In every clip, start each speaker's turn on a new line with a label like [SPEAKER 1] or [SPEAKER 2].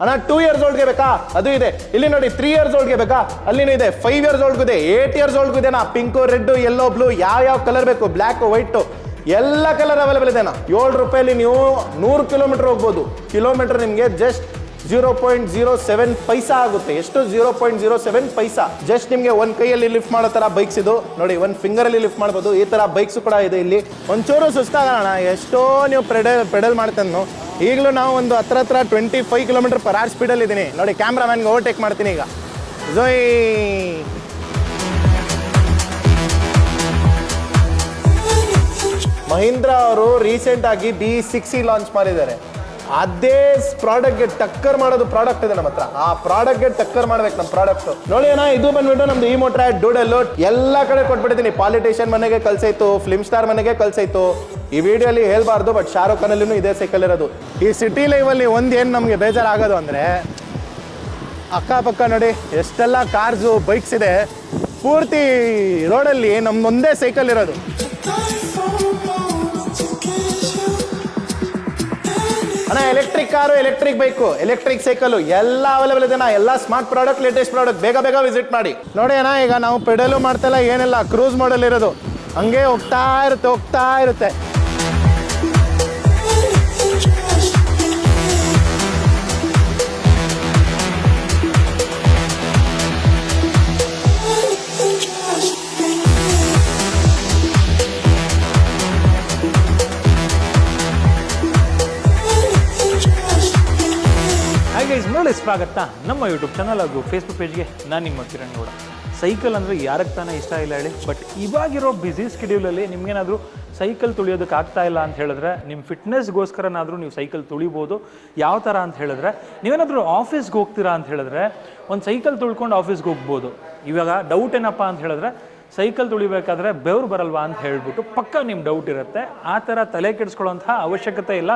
[SPEAKER 1] ಅಣ್ಣ two years ಓಲ್ಡ್ಗೆ ಬೇಕಾ? ಅದು ಇದೆ. ಇಲ್ಲಿ ನೋಡಿ ತ್ರೀ ಇಯರ್ಸ್ ಓಲ್ಡ್ಗೆ ಬೇಕಾ? ಅಲ್ಲಿನೂ ಇದೆ. ಫೈವ್ ಇಯರ್ಸ್ ಓಲ್ಡ್ಗೂ ಇದೆ. ಏಟ್ ಇಯರ್ಸ್ ಓಲ್ಡ್ಗೂ ಇದೆ ನಾ ಪಿಂಕು ರೆಡ್ ಎಲ್ಲೋ ಬ್ಲೂ ಯಾವ ಯಾವ ಕಲರ್ ಬೇಕು? ಬ್ಲ್ಯಾಕ್ ವೈಟ್ ಎಲ್ಲ ಕಲರ್ ಅವೈಲೇಬಲ್ ಇದೆ ನಾ ಏಳು ರೂಪಾಯಲ್ಲಿ ನೀವು ನೂರು ಕಿಲೋಮೀಟರ್ ಹೋಗ್ಬೋದು. ಕಿಲೋಮೀಟರ್ ನಿಮಗೆ just zero point zero seven paisa ಆಗುತ್ತೆ. ಎಷ್ಟು? Zero point zero seven paisa just ನಿಮಗೆ ಒಂದು ಕೈಯಲ್ಲಿ ಲಿಫ್ಟ್ ಮಾಡೋ ಥರ ಬೈಕ್ಸ್ ಇದು. ನೋಡಿ ಒಂದು ಫಿಂಗರಲ್ಲಿ ಲಿಫ್ಟ್ ಮಾಡ್ಬೋದು. ಈ ಥರ ಬೈಕ್ಸ್ ಕೂಡ ಇದೆ ಇಲ್ಲಿ. ಒಂಚೂರು ಸುಸ್ತಾಗೋಣ ಎಷ್ಟೋ ನೀವು ಪೆಡಲ್ ಪೆಡಲ್ ಮಾಡ್ತಾನು ಈಗಲೂ ನಾವು ಒಂದು ಹತ್ರ ಹತ್ರ twenty five kilometre per hour ಸ್ಪೀಡಲ್ಲಿ ಇದ್ದೀನಿ ನೋಡಿ ಕ್ಯಾಮ್ರಾಮ್ಯಾನ್ಗೆ ಓವರ್ಟೇಕ್ ಮಾಡ್ತೀನಿ ಈಗ. ಜೋಯ್ ಮಹೀಂದ್ರ ಅವರು ರೀಸೆಂಟ್ ಆಗಿ ಬಿ ಸಿಕ್ಸಿ ಲಾಂಚ್ ಮಾಡಿದ್ದಾರೆ. ಅದೇ ಪ್ರಾಡಕ್ಟ್ಗೆ ಟಕ್ಕರ್ ಮಾಡೋದು ಪ್ರಾಡಕ್ಟ್ ಇದೆ ನಮ್ಮ ಹತ್ರ ಆ ಪ್ರಾಡಕ್ಟ್ಗೆ ಟಕ್ಕರ್ ಮಾಡ್ಬೇಕು ನಮ್ಮ ಪ್ರಾಡಕ್ಟ್ ನೋಡಿ ಅಣ್ಣ, ಇದು ಬಂದ್ಬಿಟ್ಟು ನಮ್ದು ಈ ಮೋಟ್ರ ಡೂಡಲ್ಲು ಎಲ್ಲ ಕಡೆ ಕೊಟ್ಬಿಟ್ಟಿದ್ದೀನಿ. ಪಾಲಿಟಿಷಿಯನ್ ಮನೆಗೆ ಕಲ್ಸೈತು ಫಿಲ್ಮ್ ಸ್ಟಾರ್ ಮನೆಗೆ ಕಲ್ಸೈತು ಈ ವಿಡಿಯೋಲಿ ಹೇಳ್ಬಾರ್ದು ಬಟ್ ಶಾರುಖ್ ಖಾನ್ ಅಲ್ಲಿನೂ ಇದೇ ಸೈಕಲ್ ಇರೋದು ಈ ಸಿಟಿ ಲೈವಲ್ಲಿ ಒಂದು ಏನು ನಮಗೆ ಬೇಜಾರಾಗೋದು ಅಂದರೆ, ಅಕ್ಕಪಕ್ಕ ನೋಡಿ, ಎಷ್ಟೆಲ್ಲ ಕಾರ್ಸು ಬೈಕ್ಸ್ ಇದೆ. ಪೂರ್ತಿ ರೋಡಲ್ಲಿ ನಮ್ದೊಂದೇ ಸೈಕಲ್ ಇರೋದು. ಅಣ್ಣ electric car electric bike electric cycle ಎಲ್ಲ ಅವೈಲೇಬಲ್ ಇದೆ ನಾ ಎಲ್ಲ ಸ್ಮಾರ್ಟ್ ಪ್ರಾಡಕ್ಟ್ ಲೇಟೆಸ್ಟ್ ಪ್ರಾಡಕ್ಟ್ ಬೇಗ ಬೇಗ ವಿಸಿಟ್ ಮಾಡಿ. ನೋಡಿ ಅಣ್ಣ, ಈಗ ನಾವು ಪೆಡಲು ಮಾಡ್ತಲ್ಲ ಏನಿಲ್ಲ ಕ್ರೂಸ್ ಮಾಡಲ್ ಇರೋದು. ಹಂಗೆ ಹೋಗ್ತಾ ಇರುತ್ತೆ ಹೋಗ್ತಾ ಇರುತ್ತೆ.
[SPEAKER 2] ಗೈಸ್ ಸ್ವಾಗತ ನಮ್ಮ ಯೂಟ್ಯೂಬ್ ಚಾನಲ್ ಹಾಗೂ ಫೇಸ್ಬುಕ್ ಪೇಜ್ಗೆ ನಾನು ನಿಮ್ಮ ಕಿರಣ್ ಗೌಡ. ಸೈಕಲ್ ಅಂದರೆ ಯಾರಕ್ಕೆ ತಾನೇ ಇಷ್ಟ ಇಲ್ಲ ಹೇಳಿ ಬಟ್ ಇವಾಗಿರೋ ಬ್ಯುಸಿ ಸ್ಕೆಡ್ಯೂಲಲ್ಲಿ ನಿಮಗೇನಾದರೂ ಸೈಕಲ್ ತುಳಿಯೋದಕ್ಕೆ ಆಗ್ತಾ ಇಲ್ಲ ಅಂತ ಹೇಳಿದ್ರೆ ನಿಮ್ಮ ಫಿಟ್ನೆಸ್ಗೋಸ್ಕರನಾದರೂ ನೀವು ಸೈಕಲ್ ತುಳಿಬೋದು. ಯಾವ ಥರ ಅಂತ ಹೇಳಿದ್ರೆ, ನೀವೇನಾದರೂ ಆಫೀಸ್ಗೆ ಹೋಗ್ತೀರಾ ಅಂತ ಹೇಳಿದ್ರೆ, ಒಂದು ಸೈಕಲ್ ತುಳ್ಕೊಂಡು ಆಫೀಸ್ಗೆ ಹೋಗ್ಬೋದು. ಇವಾಗ ಡೌಟ್ ಏನಪ್ಪ ಅಂತ ಹೇಳಿದ್ರೆ ಸೈಕಲ್ ತುಳಿಬೇಕಾದ್ರೆ ಬೆವರು ಬರಲ್ವಾ ಅಂತ ಹೇಳ್ಬಿಟ್ಟು ಪಕ್ಕ ನಿಮ್ಮ ಡೌಟ್ ಇರುತ್ತೆ. ಆ ಥರ ತಲೆ ಕೆಡಿಸ್ಕೊಳ್ಳೋಂತಹ ಅವಶ್ಯಕತೆ ಇಲ್ಲ.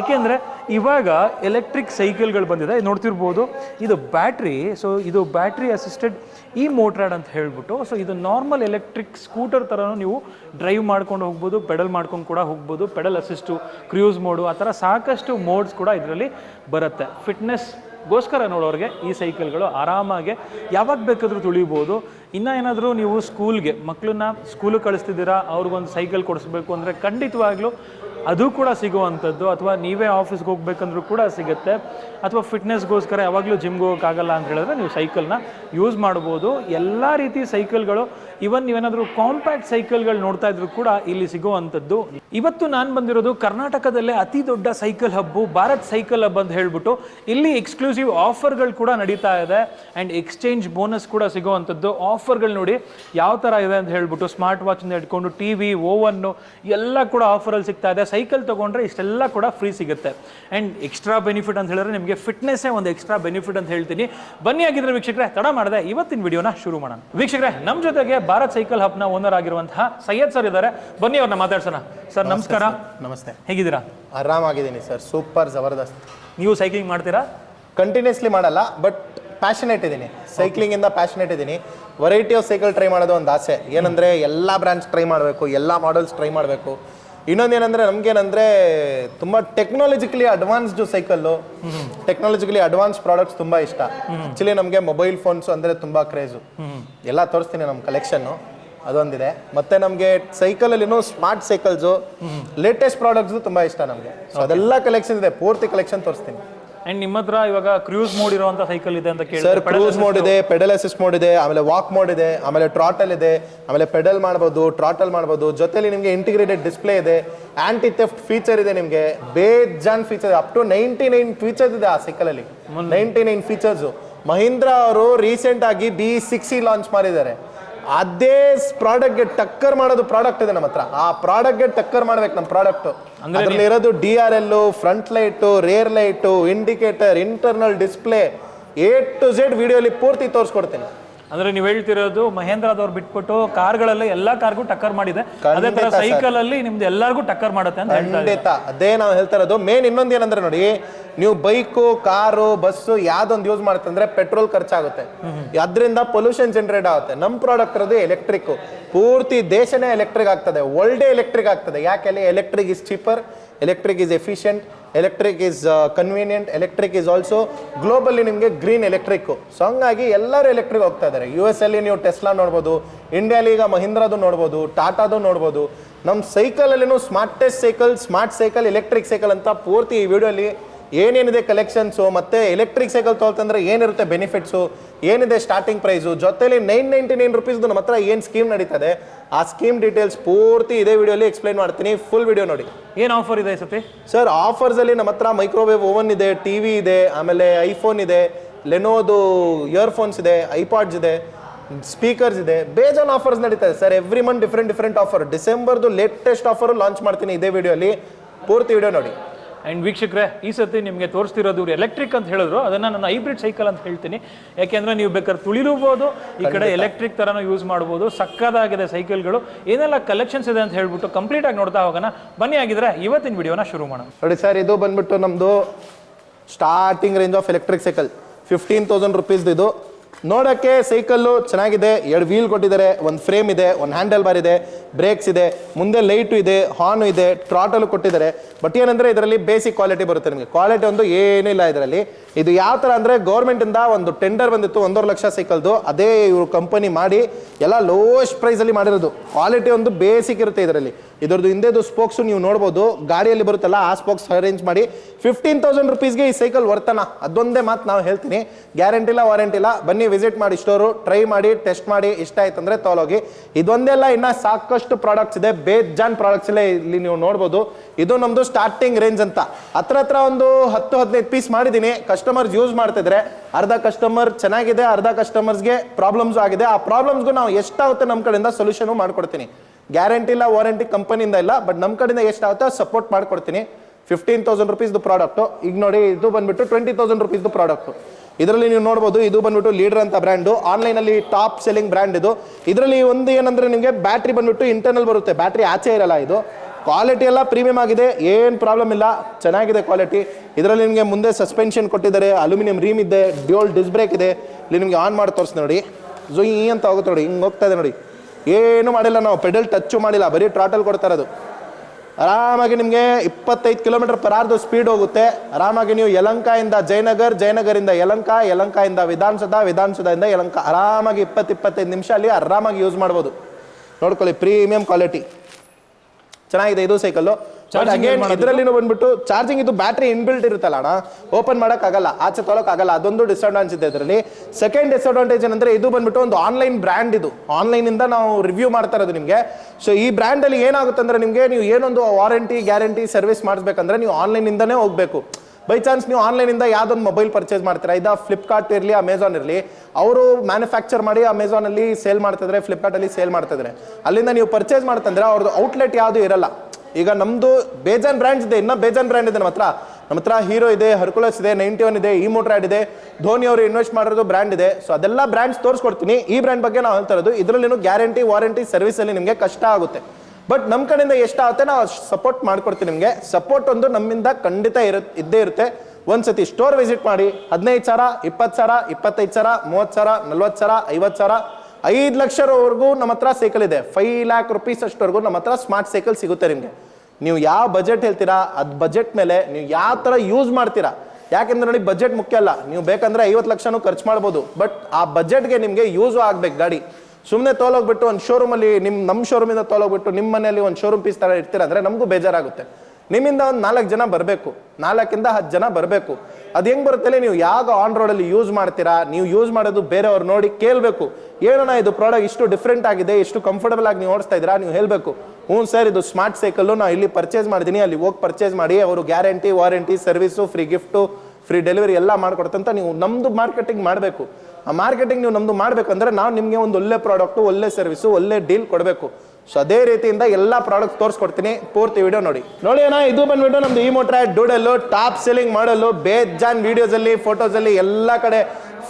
[SPEAKER 2] ಏಕೆಂದರೆ ಇವಾಗ ಎಲೆಕ್ಟ್ರಿಕ್ ಸೈಕಲ್ಗಳು ಬಂದಿದೆ. ನೋಡ್ತಿರ್ಬೋದು. ಇದು ಬ್ಯಾಟ್ರಿ ಸೊ ಇದು ಬ್ಯಾಟ್ರಿ ಅಸಿಸ್ಟೆಡ್ ಈ ಮೋಟ್ರಾಡ್ ಅಂತ ಹೇಳ್ಬಿಟ್ಟು ಸೊ ಇದು ನಾರ್ಮಲ್ ಎಲೆಕ್ಟ್ರಿಕ್ ಸ್ಕೂಟರ್ ಥರನೂ ನೀವು ಡ್ರೈವ್ ಮಾಡ್ಕೊಂಡು ಹೋಗ್ಬೋದು ಪೆಡಲ್ ಮಾಡ್ಕೊಂಡು ಕೂಡ ಹೋಗ್ಬೋದು ಪೆಡಲ್ ಅಸಿಸ್ಟು ಕ್ರೂಸ್ ಮೋಡು ಆ ಥರ ಸಾಕಷ್ಟು ಮೋಡ್ಸ್ ಕೂಡ ಇದರಲ್ಲಿ ಬರುತ್ತೆ. ಫಿಟ್ನೆಸ್ ಗೋಸ್ಕರ ನೋಡೋರಿಗೆ ಈ ಸೈಕಲ್ಗಳು ಆರಾಮಾಗಿ ಯಾವಾಗ ಬೇಕಾದರೂ ತುಳಿಬೋದು. ಇನ್ನು ಏನಾದರೂ ನೀವು ಸ್ಕೂಲ್ಗೆ ಮಕ್ಕಳನ್ನ ಸ್ಕೂಲಿಗೆ ಕಳಿಸ್ತಿದ್ದೀರಾ, ಅವ್ರಿಗೊಂದು ಸೈಕಲ್ ಕೊಡಿಸ್ಬೇಕು ಅಂದರೆ ಖಂಡಿತವಾಗ್ಲೂ ಅದು ಕೂಡ ಸಿಗುವಂಥದ್ದು. ಅಥವಾ ನೀವೇ ಆಫೀಸ್ಗೆ ಹೋಗ್ಬೇಕಂದ್ರೂ ಕೂಡ ಸಿಗುತ್ತೆ. ಅಥವಾ ಫಿಟ್ನೆಸ್ಗೋಸ್ಕರ ಯಾವಾಗಲೂ ಜಿಮ್ಗೆ ಹೋಗೋಕ್ಕಾಗಲ್ಲ ಅಂತ ಹೇಳಿದ್ರೆ ನೀವು ಸೈಕಲ್ನ ಯೂಸ್ ಮಾಡ್ಬೋದು. ಎಲ್ಲ ರೀತಿ ಸೈಕಲ್ಗಳು ಇವನ್ ನೀವೇನಾದರೂ ಕಾಂಪ್ಯಾಕ್ಟ್ ಸೈಕಲ್ಗಳು ನೋಡ್ತಾ ಇದ್ರು ಕೂಡ ಇಲ್ಲಿ ಸಿಗುವಂಥದ್ದು. ಇವತ್ತು ನಾನು ಬಂದಿರೋದು ಕರ್ನಾಟಕದಲ್ಲೇ ಅತಿ ದೊಡ್ಡ cycle hub Bharat cycle hub ಅಂತ ಹೇಳ್ಬಿಟ್ಟು ಇಲ್ಲಿ ಎಕ್ಸ್ಕ್ಲೂಸಿವ್ ಆಫರ್ಗಳು ಕೂಡ ನಡೀತಾ ಇದೆ. ಆ್ಯಂಡ್ ಎಕ್ಸ್ಚೇಂಜ್ ಬೋನಸ್ ಕೂಡ ಸಿಗುವಂಥದ್ದು. ಆಫರ್ಗಳು ನೋಡಿ ಯಾವ ಥರ ಇದೆ ಅಂತ ಹೇಳ್ಬಿಟ್ಟು ಸ್ಮಾರ್ಟ್ ವಾಚಿಂದ ಹಿಡ್ಕೊಂಡು ಟಿ ವಿ ಓವನ್ನು ಎಲ್ಲ ಕೂಡ ಆಫರಲ್ಲಿ ಸಿಗ್ತಾ ಇದೆ. ಸೈಕಲ್ ತೊಗೊಂಡ್ರೆ ಇಷ್ಟೆಲ್ಲ ಕೂಡ ಫ್ರೀ ಸಿಗುತ್ತೆ. ಆ್ಯಂಡ್ ಎಕ್ಸ್ಟ್ರಾ ಬೆನಿಫಿಟ್ ಅಂತ ಹೇಳಿದ್ರೆ ನಿಮಗೆ ಫಿಟ್ನೆಸ್ಸೇ ಒಂದು ಎಕ್ಸ್ಟ್ರಾ ಬೆನಿಫಿಟ್ ಅಂತ ಹೇಳ್ತೀನಿ. ಬನ್ನಿ ಆಗಿದ್ರೆ ವೀಕ್ಷಕರೇ, ತಡ ಮಾಡಿದೆ ಇವತ್ತಿನ ವಿಡಿಯೋನ ಶುರು ಮಾಡೋಣ. ವೀಕ್ಷಕರೇ ನಮ್ಮ ಜೊತೆಗೆ ಭಾರತ್ ಸೈಕಲ್ ಹಬ್ನ ಓನರ್ ಆಗಿರುವಂತಹ ಸೈಯದ್ ಸರ್ ಇದ್ದಾರೆ. ಬನ್ನಿ ಅವ್ರನ್ನ ಮಾತಾಡ್ಸೋಣ. ಸರ್ ನಮಸ್ಕಾರ.
[SPEAKER 1] ನಮಸ್ತೆ.
[SPEAKER 2] ಹೇಗಿದ್ದೀರಾ?
[SPEAKER 1] ಆರಾಮಾಗಿದ್ದೀನಿ ಸರ್ ಸೂಪರ್ ಜಬರ್ದಸ್ತ್.
[SPEAKER 2] ನೀವು ಸೈಕ್ಲಿಂಗ್ ಮಾಡ್ತೀರಾ?
[SPEAKER 1] ಕಂಟಿನ್ಯೂಸ್ಲಿ ಮಾಡಲ್ಲ ಬಟ್ ಪ್ಯಾಷನೇಟ್ ಇದ್ದೀನಿ. ಸೈಕ್ಲಿಂಗ್ ಇಂದ ಪ್ಯಾಷನೇಟ್ ಇದ್ದೀನಿ. ವೆರೈಟಿ ಆಫ್ ಸೈಕಲ್ ಟ್ರೈ ಮಾಡೋದು ಒಂದು ಆಸೆ. ಏನಂದ್ರೆ ಎಲ್ಲ ಬ್ರ್ಯಾಂಡ್ಸ್ ಟ್ರೈ ಮಾಡಬೇಕು ಎಲ್ಲ ಮಾಡೆಲ್ಸ್ ಟ್ರೈ ಮಾಡಬೇಕು. ಇನ್ನೊಂದೇನಂದ್ರೆ ನಮ್ಗೇನಂದ್ರೆ ತುಂಬಾ technologically advanced cycle technologically advance products ತುಂಬಾ ಇಷ್ಟ. ಆಕ್ಚುಲಿ ನಮಗೆ ಮೊಬೈಲ್ ಫೋನ್ಸ್ ಅಂದ್ರೆ ತುಂಬಾ ಕ್ರೇಜು ಎಲ್ಲ ತೋರಿಸ್ತೀನಿ ನಮ್ಮ ಕಲೆಕ್ಷನ್ನು ಅದೊಂದಿದೆ. ಮತ್ತೆ ನಮಗೆ ಇನ್ನೂ ಸ್ಮಾರ್ಟ್ ಸೈಕಲ್ಸು ಲೇಟೆಸ್ಟ್ ಪ್ರಾಡಕ್ಟ್ಸ್ ತುಂಬಾ ಇಷ್ಟ ನಮಗೆ. ಸೊ ಅದೆಲ್ಲ ಕಲೆಕ್ಷನ್ ಇದೆ. ಪೂರ್ತಿ ಕಲೆಕ್ಷನ್ ತೋರಿಸ್ತೀನಿ.
[SPEAKER 2] ಆ್ಯಂಡ್ ನಿಮ್ಮ ಹತ್ರ ಇವಾಗ ಕ್ರೂಸ್ ಮೋಡ್ ಇರುವಂತ ಸೈಕಲ್ ಇದೆ ಅಂತ ಕೇಳಿ
[SPEAKER 1] ಸರ್ ಕ್ರೂಸ್ ಮೋಡ್ ಇದೆ ಪೆಡಲ್ ಅಸಿಸ್ಟ್ ಮೋಡ್ ಇದೆ ಆಮೇಲೆ ವಾಕ್ ಮೋಡ್ ಇದೆ ಆಮೇಲೆ ಟ್ರಾಟಲ್ ಇದೆ ಆಮೇಲೆ ಪೆಡಲ್ ಮಾಡ್ಬೋದು ಟ್ರಾಟಲ್ ಮಾಡ್ಬೋದು. ಜೊತೆಲಿ ನಿಮಗೆ ಇಂಟಿಗ್ರೇಟೆಡ್ ಡಿಸ್ಪ್ಲೇ ಇದೆ ಆಂಟಿ ಥೆಫ್ಟ್ ಫೀಚರ್ ಇದೆ ನಿಮಗೆ. ಬೇಜಾನ್ feature up to ninety nine features ಇದೆ ಆ ಸೈಕಲಲ್ಲಿ ನೈಂಟಿ ನೈನ್ ಫೀಚರ್ಸು ಮಹೀಂದ್ರ ಅವರು ರೀಸೆಂಟ್ ಆಗಿ ಬಿ ಸಿಕ್ಸಿ ಲಾಂಚ್ ಮಾಡಿದ್ದಾರೆ. ಅದೇ ಪ್ರಾಡಕ್ಟ್ಗೆ ಟಕ್ಕರ್ ಮಾಡೋದು ಪ್ರಾಡಕ್ಟ್ ಇದೆ ನಮ್ಮ ಹತ್ರ. ಆ ಪ್ರಾಡಕ್ಟ್ಗೆ ಟಕ್ಕರ್ ಮಾಡ್ಬೇಕು ನಮ್ಮ ಪ್ರಾಡಕ್ಟ್. ಅದರಲ್ಲಿ ಇರೋದು D R L front light rear light indicator internal display A to Z ವಿಡಿಯೋಲಿ ಪೂರ್ತಿ ತೋರಿಸ್ಕೊಡ್ತೀನಿ.
[SPEAKER 2] ಅಂದ್ರೆ ನೀವು ಹೇಳ್ತಿರೋದು ಮಹೇಂದ್ರದವ್ರು ಬಿಟ್ಬಿಟ್ಟು ಕಾರ್ಗಳಲ್ಲಿ ಎಲ್ಲಾ ಕಾರ್ಗೂ ಟಕ್ಕರ್ ಮಾಡಿದೆ. ಅದೇ ತರ ಸೈಕಲ್ ಅಲ್ಲಿ ನಿಮ್ದು ಎಲ್ಲಾರ್ಗೂ ಟಕ್ಕರ್ ಮಾಡುತ್ತೆ ಅಂತ ಹೇಳ್ತಾ ಇದ್ದಾರೆ.
[SPEAKER 1] ಖಂಡಿತ. ಅದೇ ನಾವು ಹೇಳ್ತಾ ಇರೋದು. ಮೇನ್ ಇನ್ನೊಂದು ಏನಂದ್ರೆ ನೋಡಿ ನೀವು ಬೈಕು ಕಾರು ಬಸ್ಸು ಯಾವ್ದೊಂದು ಯೂಸ್ ಮಾಡುತ್ತಂದ್ರೆ ಪೆಟ್ರೋಲ್ ಖರ್ಚಾಗುತ್ತೆ. ಅದರಿಂದ ಪೊಲ್ಯೂಷನ್ ಜನರೇಟ್ ಆಗುತ್ತೆ. ನಮ್ಮ ಪ್ರಾಡಕ್ಟ್ ಇರೋದು ಎಲೆಕ್ಟ್ರಿಕ್ ಪೂರ್ತಿ ದೇಶನೇ ಎಲೆಕ್ಟ್ರಿಕ್ ಆಗ್ತದೆ. ಒಳ್ಳೆ ಎಲೆಕ್ಟ್ರಿಕ್ ಆಗ್ತದೆ. ಯಾಕೆ electric is cheaper electric is efficient electric is convenient electric is also globally ನಿಮಗೆ ಗ್ರೀನ್ ಎಲೆಕ್ಟ್ರಿಕ್ಕು ಸೊ ಹಂಗಾಗಿ ಎಲ್ಲರೂ ಎಲೆಕ್ಟ್ರಿಕ್ ಹೋಗ್ತಾ ಇದ್ದಾರೆ ಯು ಎಸ್ ಅಲ್ಲಿ ನೀವು ಟೆಸ್ಲಾ ನೋಡ್ಬೋದು ಇಂಡಿಯಾಲಿ ಈಗ ಮಹಿಂದ್ರಾದು ನೋಡ್ಬೋದು ಟಾಟಾದು ನೋಡ್ಬೋದು. ನಮ್ಮ ಸೈಕಲಲ್ಲಿನೂ smartest cycle smart cycle electric cycle ಅಂತ ಪೂರ್ತಿ ಈ ವಿಡಿಯೋಲಿ ಏನೇನಿದೆ ಕಲೆಕ್ಷನ್ಸು ಮತ್ತೆ ಎಲೆಕ್ಟ್ರಿಕ್ ಸೈಕಲ್ ತೊಗೊಳ್ತಂದ್ರೆ ಏನಿರುತ್ತೆ ಬೆನಿಫಿಟ್ಸು ಏನಿದೆ ಸ್ಟಾರ್ಟಿಂಗ್ ಪ್ರೈಸು ಜೊತೆಲಿ ನೈನ್ ನೈಂಟಿ ನೈನ್ ರುಪೀಸ್ದು ನಮ್ಮ ಹತ್ರ ಏನು ಸ್ಕೀಮ್ ನಡೀತದೆ ಆ ಸ್ಕೀಮ್ ಡೀಟೇಲ್ಸ್ ಪೂರ್ತಿ ಇದೇ ವಿಡಿಯೋಲಿ ಎಕ್ಸ್ಪ್ಲೈನ್ ಮಾಡ್ತೀನಿ ಫುಲ್ ವಿಡಿಯೋ ನೋಡಿ.
[SPEAKER 2] ಏನು ಆಫರ್ ಇದೆ ಸತಿ
[SPEAKER 1] ಸರ್ ಆಫರ್ಸಲ್ಲಿ ನಮ್ಮ ಹತ್ರ ಮೈಕ್ರೋವೇವ್ ಓವನ್ ಇದೆ ಟಿ ವಿ ಇದೆ ಆಮೇಲೆ ಐಫೋನ್ ಇದೆ ಲೆನೋದು ಇಯರ್ಫೋನ್ಸ್ ಇದೆ ಐಪಾಡ್ಸ್ ಇದೆ ಸ್ಪೀಕರ್ಸ್ ಇದೆ ಬೇಜಾನ್ ಆಫರ್ಸ್ ನಡೀತದೆ. Sir every month different different offer ಡಿಸೆಂಬರ್ದು latest offer launch ಮಾಡ್ತೀನಿ ಇದೇ ವಿಡಿಯೋಲಿ ಪೂರ್ತಿ ವಿಡಿಯೋ ನೋಡಿ.
[SPEAKER 2] ಆ್ಯಂಡ್ ವೀಕ್ಷಕರೇ ಈ ಸತಿ ನಿಮಗೆ ತೋರಿಸ್ತಿರೋದು ಇವ್ರು ಎಲೆಕ್ಟ್ರಿಕ್ ಅಂತ ಹೇಳಿದ್ರು. ಅದನ್ನು ನಾನು ಹೈಬ್ರಿಡ್ ಸೈಕಲ್ ಅಂತ ಹೇಳ್ತೀನಿ. ಯಾಕೆಂದರೆ ನೀವು ಬೇಕಾದ್ರೆ ತುಳಿಲೂಬೋದು ಈ ಕಡೆ ಎಲೆಕ್ಟ್ರಿಕ್ ಥರನೂ ಯೂಸ್ ಮಾಡ್ಬೋದು. ಸಕ್ಕದಾಗಿದೆ ಸೈಕಲ್ಗಳು ಏನೆಲ್ಲ ಕಲೆಕ್ಷನ್ಸ್ ಇದೆ ಅಂತ ಹೇಳ್ಬಿಟ್ಟು ಕಂಪ್ಲೀಟ್ ಆಗಿ ನೋಡ್ತಾ ಹೋಗೋಣ. ಬನ್ನಿ ಆಗಿದ್ರೆ ಇವತ್ತಿನ ವಿಡಿಯೋನ ಶುರು ಮಾಡೋಣ.
[SPEAKER 1] ನೋಡಿ ಸರ್ ಇದು ಬಂದ್ಬಿಟ್ಟು ನಮ್ಮದು starting range of electric cycle fifteen thousand ರುಪೀಸ್ದು ಇದು. ನೋಡೋಕ್ಕೆ ಸೈಕಲ್ಲು ಚೆನ್ನಾಗಿದೆ. ಎರಡು ವೀಲ್ ಕೊಟ್ಟಿದ್ದಾರೆ. ಒಂದು ಫ್ರೇಮ್ ಇದೆ, ಒಂದು ಹ್ಯಾಂಡಲ್ ಬಾರ್ ಇದೆ ಬ್ರೇಕ್ಸ್ ಇದೆ, ಮುಂದೆ ಲೈಟು ಇದೆ ಹಾರ್ನು ಇದೆ ಟ್ರಾಟಲು ಕೊಟ್ಟಿದ್ದಾರೆ. ಬಟ್ ಏನಂದರೆ ಇದರಲ್ಲಿ ಬೇಸಿಕ್ ಕ್ವಾಲಿಟಿ ಬರುತ್ತೆ ನಿಮಗೆ. ಕ್ವಾಲಿಟಿ ಒಂದು ಏನೂ ಇಲ್ಲ ಇದರಲ್ಲಿ. ಇದು ಯಾವ ಥರ ಅಂದರೆ ಗೌರ್ಮೆಂಟಿಂದ ಒಂದು ಟೆಂಡರ್ ಬಂದಿತ್ತು, ಒಂದೂವರೆ ಲಕ್ಷ ಸೈಕಲ್ದು. ಅದೇ ಇವರು ಕಂಪನಿ ಮಾಡಿ ಎಲ್ಲ ಲೋಸ್ಟ್ ಪ್ರೈಸಲ್ಲಿ ಮಾಡಿರೋದು. ಕ್ವಾಲಿಟಿ ಒಂದು ಬೇಸಿಕ್ ಇರುತ್ತೆ ಇದರಲ್ಲಿ. ಇದರದ್ದು ಹಿಂದೆದು ಸ್ಪೋಕ್ಸು ನೀವು ನೋಡ್ಬೋದು. ಗಾಡಿಯಲ್ಲಿ ಬರುತ್ತಲ್ಲ, ಆ ಸ್ಪೋಕ್ಸ್ ಅರೇಂಜ್ ಮಾಡಿ ಫಿಫ್ಟೀನ್ ತೌಸಂಡ್ ರುಪೀಸ್ಗೆ ಈ ಸೈಕಲ್ ವರ್ತನ ಅದೊಂದೇ ಮಾತು ನಾವು ಹೇಳ್ತೀನಿ. ಗ್ಯಾರಂಟಿ ಇಲ್ಲ ವಾರಂಟಿ ಇಲ್ಲ. ಬನ್ನಿ ವಿಸಿಟ್ ಮಾಡಿ ಸ್ಟೋರು ಟ್ರೈ ಮಾಡಿ ಟೆಸ್ಟ್ ಮಾಡಿ, ಇಷ್ಟ ಆಯ್ತು ಅಂದರೆ ತೊಗೊಳೋಗಿ. ಇದೊಂದೆಲ್ಲ ಇನ್ನ ಸಾಕಷ್ಟು ಪ್ರಾಡಕ್ಟ್ಸ್ ಇದೆ. ಬೇಜಾನ್ ಪ್ರಾಡಕ್ಟ್ಸ್ ಎಲ್ಲ ಇಲ್ಲಿ ನೀವು ನೋಡ್ಬೋದು. ಇದು ನಮ್ಮದು ಸ್ಟಾರ್ಟಿಂಗ್ ರೇಂಜ್ ಅಂತ. ಹತ್ರ ಹತ್ರ ಒಂದು ಹತ್ತು, ಹದಿನೈದು ಪೀಸ್ ಮಾಡಿದ್ದೀನಿ ಕಸ್ಟಮರ್ಸ್ ಯೂಸ್ ಮಾಡ್ತಿದ್ರೆ ಅರ್ಧ ಕಸ್ಟಮರ್ ಚೆನ್ನಾಗಿದೆ, ಅರ್ಧ ಕಸ್ಟಮರ್ಸ್ಗೆ ಪ್ರಾಬ್ಲಮ್ಸ್ ಆಗಿದೆ. ಆ ಪ್ರಾಬ್ಲಮ್ಸ್ಗೂ ನಾವು ಎಷ್ಟಾಗುತ್ತೆ ನಮ್ಮ ಕಡೆಯಿಂದ ಸೊಲ್ಯೂಷನು ಮಾಡ್ಕೊಡ್ತೀನಿ. ಗ್ಯಾರಂಟಿ ಇಲ್ಲ, ವಾರಂಟಿ ಕಂಪನಿಯಿಂದ ಇಲ್ಲ ಬಟ್ ನಮ್ಮ ಕಡೆಯಿಂದ ಎಷ್ಟಾಗುತ್ತೆ ಸಪೋರ್ಟ್ ಮಾಡ್ಕೊಡ್ತೀನಿ. ಫಿಫ್ಟೀನ್ ತೌಸಂಡ್ ರುಪೀಸ್ದು ಪ್ರಾಡಕ್ಟು ಈಗ ನೋಡಿ, ಇದು ಬಂದ್ಬಿಟ್ಟು ಟ್ವೆಂಟಿ ತೌಸಂಡ್ ರುಪೀಸ್ದು ಪ್ರಾಡಕ್ಟು ಇದರಲ್ಲಿ ನೀವು ನೋಡ್ಬೋದು, ಇದು ಬಂದ್ಬಿಟ್ಟು ಲೀಡರ್ ಅಂತ ಬ್ರ್ಯಾಂಡು ಆನ್ಲೈನಲ್ಲಿ ಟಾಪ್ ಸೆಲ್ಲಿಂಗ್ ಬ್ರ್ಯಾಂಡ್ ಇದು. ಇದರಲ್ಲಿ ಒಂದು ಏನಂದ್ರೆ ನಿಮಗೆ ಬ್ಯಾಟ್ರಿ ಬಂದ್ಬಿಟ್ಟು ಇಂಟರ್ನಲ್ ಬರುತ್ತೆ. ಬ್ಯಾಟ್ರಿ ಆಚೆ ಇರಲ್ಲ ಇದು. ಕ್ವಾಲಿಟಿ ಎಲ್ಲ ಪ್ರೀಮಿಯಂ ಆಗಿದೆ. ಏನು ಪ್ರಾಬ್ಲಮ್ ಇಲ್ಲ. ಚೆನ್ನಾಗಿದೆ ಕ್ವಾಲಿಟಿ ಇದರಲ್ಲಿ ನಿಮಗೆ ಮುಂದೆ ಸಸ್ಪೆನ್ಷನ್ ಕೊಟ್ಟಿದ್ದಾರೆ. ಅಲ್ಯೂಮಿನಿಯಂ ರೀಮ್ ಇದೆ. ಡ್ಯೂಲ್ ಡಿಸ್ ಬ್ರೇಕ್ ಇದೆ. ಇಲ್ಲಿ ನಿಮಗೆ ಆನ್ ಮಾಡಿ ತೋರಿಸ್ತೀನಿ ನೋಡಿ. ಈ ಅಂತ ಹೋಗುತ್ತೆ ನೋಡಿ. ಹಿಂಗೆ ಹೋಗ್ತಾ ಇದೆ ನೋಡಿ. ಏನು ಮಾಡಿಲ್ಲ ನಾವು, ಪೆಡಲ್ ಟಚ್ಚು ಮಾಡಿಲ್ಲ, ಬರೀ ಟ್ರಾಟಲ್ ಕೊಡ್ತಾರೆ ಅದು ಆರಾಮಾಗಿ ನಿಮಗೆ ಇಪ್ಪತ್ತೈದು ಕಿಲೋಮೀಟರ್ ಪರ್ ಆರ್ದು ಸ್ಪೀಡ್ ಹೋಗುತ್ತೆ. ಆರಾಮಾಗಿ ನೀವು ಯಲಂಕಾಯಿಂದ ಜಯನಗರ್, ಜಯನಗರಿಂದ ಯಲಂಕ, ಯಲಂಕಾಯಿಂದ ವಿಧಾನಸೌಧ, ವಿಧಾನಸೌಧದಿಂದ ಯಲಂಕ. ಆರಾಮಾಗಿ ಇಪ್ಪತ್ತು ಇಪ್ಪತ್ತೈದು ನಿಮಿಷ ಅಲ್ಲಿ ಆರಾಮಾಗಿ ಯೂಸ್ ಮಾಡ್ಬೋದು. ನೋಡ್ಕೊಳ್ಳಿ ಪ್ರೀಮಿಯಂ ಕ್ವಾಲಿಟಿ ಚೆನ್ನಾಗಿದೆ ಇದು ಸೈಕಲ್ಲು
[SPEAKER 2] Charging ಅಗೇನ್ ಇದರಲ್ಲಿನೂ
[SPEAKER 1] ಇದರಲ್ಲಿ ಬಂದ್ಬಿಟ್ಟು ಚಾರ್ಜಿಂಗ್ ಇದು ಬ್ಯಾಟ್ರಿ ಇನ್ಬಿಲ್ಟ್ ಇರುತ್ತಲ್ಲ ಅಣ್ಣ? ಓಪನ್ ಆಗಲ್ಲ ಆಚೆ ಆಗಲ್ಲ ಅದೊಂದು ಡಿಸ್ಅಡ್ವಾಂಟೇಜ್ ಇದೆ ಇದರಲ್ಲಿ. ಸೆಕೆಂಡ್ ಡಿಸ್ಅಡ್ವಾಂಟೇಜ್ ಏನಂದ್ರೆ ಇದು ಬಂದ್ಬಿಟ್ಟು ಒಂದು ಆನ್ಲೈನ್ ಬ್ರ್ಯಾಂಡ್ ಇದು. ಆನ್ಲೈನ್ ಇಂದ ನಾವು ರಿವ್ಯೂ ಮಾಡ್ತಾ ಇರೋದು ನಿಮಗೆ. ಸೊ ಈ ಬ್ರ್ಯಾಂಡ್ ಅಲ್ಲಿ ಏನಾಗುತ್ತೆ ಅಂದ್ರೆ ನಿಮಗೆ ನೀವು ಏನೊಂದು ವಾರಂಟಿ ಗ್ಯಾರಂಟಿ ಸರ್ವಿಸ್ ಮಾಡಿಸ್ಬೇಕಂದ್ರೆ ನೀವು ಆನ್ಲೈನ್ ಇಂದಾನೇ ಹೋಗ್ಬೇಕು. ಬೈ ಚಾನ್ಸ್ ನೀವು ಆನ್ಲೈನಿಂದ ಯಾವುದೊಂದು ಮೊಬೈಲ್ ಪರ್ಚೇಸ್ ಮಾಡ್ತೀರಾ? ಇದು ಫ್ಲಿಪ್ಕಾರ್ಟ್ ಇರಲಿ ಅಮೆಝಾನ್ ಇರಲಿ. ಅವರು ಮ್ಯಾನುಫ್ಯಾಕ್ಚರ್ ಮಾಡಿ ಅಮೆಝಾನಲ್ಲಿ ಸೇಲ್ ಮಾಡ್ತಿದ್ರೆ ಫ್ಲಿಪ್ಕಾರ್ಟಲ್ಲಿ ಸೇಲ್ ಮಾಡ್ತಿದ್ರೆ. ಅಲ್ಲಿಂದ ನೀವು ಪರ್ಚೇಸ್ ಮಾಡ್ತಂದ್ರೆ ಅವ್ರದ್ದು ಔಟ್ಲೆಟ್ ಯಾವುದು ಇರಲ್ಲ. ಈಗ ನಮ್ಮದು ಬೇಜಾನ್ ಬ್ರ್ಯಾಂಡ್ಸ್ ಇದೆ, ಇನ್ನೂ ಬೇಜಾನ್ ಬ್ರ್ಯಾಂಡ್ ಇದೆ ನಮ್ಮ ಹತ್ರ ನಮ್ಮ ಹತ್ರ ಹೀರೋ ಇದೆ, ಹರ್ಕುಲಸ್ ಇದೆ, ನೈಂಟಿ ಒನ್ ಇದೆ, ಈ ಮೋಟ್ರಾಡ್ ಇದೆ. ಧೋನಿ ಅವರು ಇನ್ವೆಸ್ಟ್ ಮಾಡಿರೋದು ಬ್ರ್ಯಾಂಡ್ ಇದೆ. ಸೊ ಅದೆಲ್ಲ ಬ್ರ್ಯಾಂಡ್ಸ್ ತೋರಿಸ್ಕೊಡ್ತೀನಿ. ಈ ಬ್ರ್ಯಾಂಡ್ ಬಗ್ಗೆ ನಾವು ಹೇಳ್ತಾ ಇರೋದು ಇದರಲ್ಲಿ ಗ್ಯಾರಂಟಿ, ವಾರಂಟಿ ಸರ್ವಿಸಲ್ಲಿ ನಿಮಗೆ ಕಷ್ಟ ಆಗುತ್ತೆ. ಬಟ್ ನಮ್ಮ ಕಡೆಯಿಂದ ಎಷ್ಟಾಗುತ್ತೆ ನಾವು ಸಪೋರ್ಟ್ ಮಾಡ್ಕೊಡ್ತೀನಿ ನಿಮಗೆ. ಸಪೋರ್ಟ್ ಒಂದು ನಮ್ಮಿಂದ ಖಂಡಿತ ಇರುತ್ತೆ ಇದ್ದೇ ಇರುತ್ತೆ. ಒಂದ್ಸತಿ ಸ್ಟೋರ್ ವಿಸಿಟ್ ಮಾಡಿ, ಹದಿನೈದು ಸಾವಿರ, ಇಪ್ಪತ್ತು ಸಾವಿರ, ಇಪ್ಪತ್ತೈದು ಸಾವಿರ, ಮೂವತ್ತು ಸಾವಿರ, ನಲ್ವತ್ತು ಸಾವಿರ, ಐವತ್ತು ಸಾವಿರ. ಐದು ಲಕ್ಷರವರೆಗೂ ನಮ್ಮ ಹತ್ರ ಸೈಕಲ್ ಇದೆ. ಫೈವ್ ಲ್ಯಾಕ್ ರುಪೀಸ್ ಅಷ್ಟವರೆಗೂ ನಮ್ಮ ಹತ್ರ ಸ್ಮಾರ್ಟ್ ಸೈಕಲ್ ಸಿಗುತ್ತೆ ನಿಮಗೆ. ನೀವು ಯಾವ ಬಜೆಟ್ ಹೇಳ್ತೀರಾ, ಅದು ಬಜೆಟ್ ಮೇಲೆ ನೀವು ಯಾವ ಥರ ಯೂಸ್ ಮಾಡ್ತೀರಾ. ಯಾಕೆಂದ್ರೆ ನೋಡಿ ಬಜೆಟ್ ಮುಖ್ಯ ಅಲ್ಲ. ನೀವು ಬೇಕಂದ್ರೆ ಐವತ್ತು ಲಕ್ಷನೂ ಖರ್ಚು ಮಾಡ್ಬೋದು. ಬಟ್ ಆ ಬಜೆಟ್ಗೆ ನಿಮಗೆ ಯೂಸು ಆಗಬೇಕು ಗಾಡಿ. ಸುಮ್ಮನೆ ತೋಲೋಗ್ಬಿಟ್ಟು ಒಂದು ಶೋರೂಮಲ್ಲಿ ನಿಮ್ಮ ನಮ್ಮ ಶೋರೂಮಿಂದ ತೋಲೋಗ್ಬಿಟ್ಟು ನಿಮ್ಮ ಮನೆಯಲ್ಲಿ ಒಂದು ಶೋರೂಮ್ ಪೀಸ್ ಥರ ಇರ್ತೀರ ಅಂದರೆ ನಮಗೂ ಬೇಜಾರಾಗುತ್ತೆ. ನಿಮ್ಮಿಂದ ಒಂದು ನಾಲ್ಕು ಜನ ಬರಬೇಕು. ನಾಲ್ಕಿಂದ ಹತ್ತು ಜನ ಬರಬೇಕು. ಅದು ಹೆಂಗೆ ಬರುತ್ತೆ ನೀವು ಯಾವ ಆನ್ ರೋಡಲ್ಲಿ ಯೂಸ್ ಮಾಡ್ತೀರಾ, ನೀವು ಯೂಸ್ ಮಾಡೋದು ಬೇರೆಯವ್ರು ನೋಡಿ ಕೇಳಬೇಕು. ಏನಣ್ಣ ಇದು ಪ್ರಾಡಕ್ಟ್ ಇಷ್ಟು ಡಿಫ್ರೆಂಟ್ ಆಗಿದೆ, ಇಷ್ಟು ಕಂಫರ್ಟಬಲ್ ಆಗಿ ನೀವು ಓಡಿಸ್ತಾ ಇದ್ದೀರಾ, ನೀವು ಹೇಳಬೇಕು. ಹ್ಞೂ ಸರ್ ಇದು ಸ್ಮಾರ್ಟ್ ಸೈಕಲ್ಲು ನಾನು ಇಲ್ಲಿ ಪರ್ಚೇಸ್ ಮಾಡಿದ್ದೀನಿ ಅಲ್ಲಿ ಹೋಗಿ ಪರ್ಚೇಸ್ ಮಾಡಿ, ಅವರು guarantee warranty service free gift free delivery ಎಲ್ಲ ಮಾಡ್ಕೊಡ್ತಂತ ನೀವು ನಮ್ಮದು ಮಾರ್ಕೆಟಿಂಗ್ ಮಾಡಬೇಕು. ಆ ಮಾರ್ಕೆಟಿಂಗ್ ನೀವು ನಮ್ಮದು ಮಾಡಬೇಕಂದ್ರೆ ನಾವು ನಿಮಗೆ ಒಂದು ಒಳ್ಳೆ ಪ್ರಾಡಕ್ಟು ಒಳ್ಳೆ ಸರ್ವಿಸು ಒಳ್ಳೆ ಡೀಲ್ ಕೊಡಬೇಕು. ಸೊ ಅದೇ ರೀತಿಯಿಂದ ಎಲ್ಲ ಪ್ರಾಡಕ್ಟ್ ತೋರಿಸ್ಕೊಡ್ತೀನಿ. ಪೂರ್ತಿ ವಿಡಿಯೋ ನೋಡಿ. ನೋಡಿ ಅಣ್ಣ, ಇದು ಬಂದ್ಬಿಟ್ಟು ನಮ್ದು ಈ ಮೋಟ್ರ ಡೂಡಲ್ಲು ಟಾಪ್ ಸೆಲ್ಲಿಂಗ್ ಮಾಡಲು ಬೇಜಾನ್ ವಿಡಿಯೋಸಲ್ಲಿ ಫೋಟೋಸಲ್ಲಿ ಎಲ್ಲ ಕಡೆ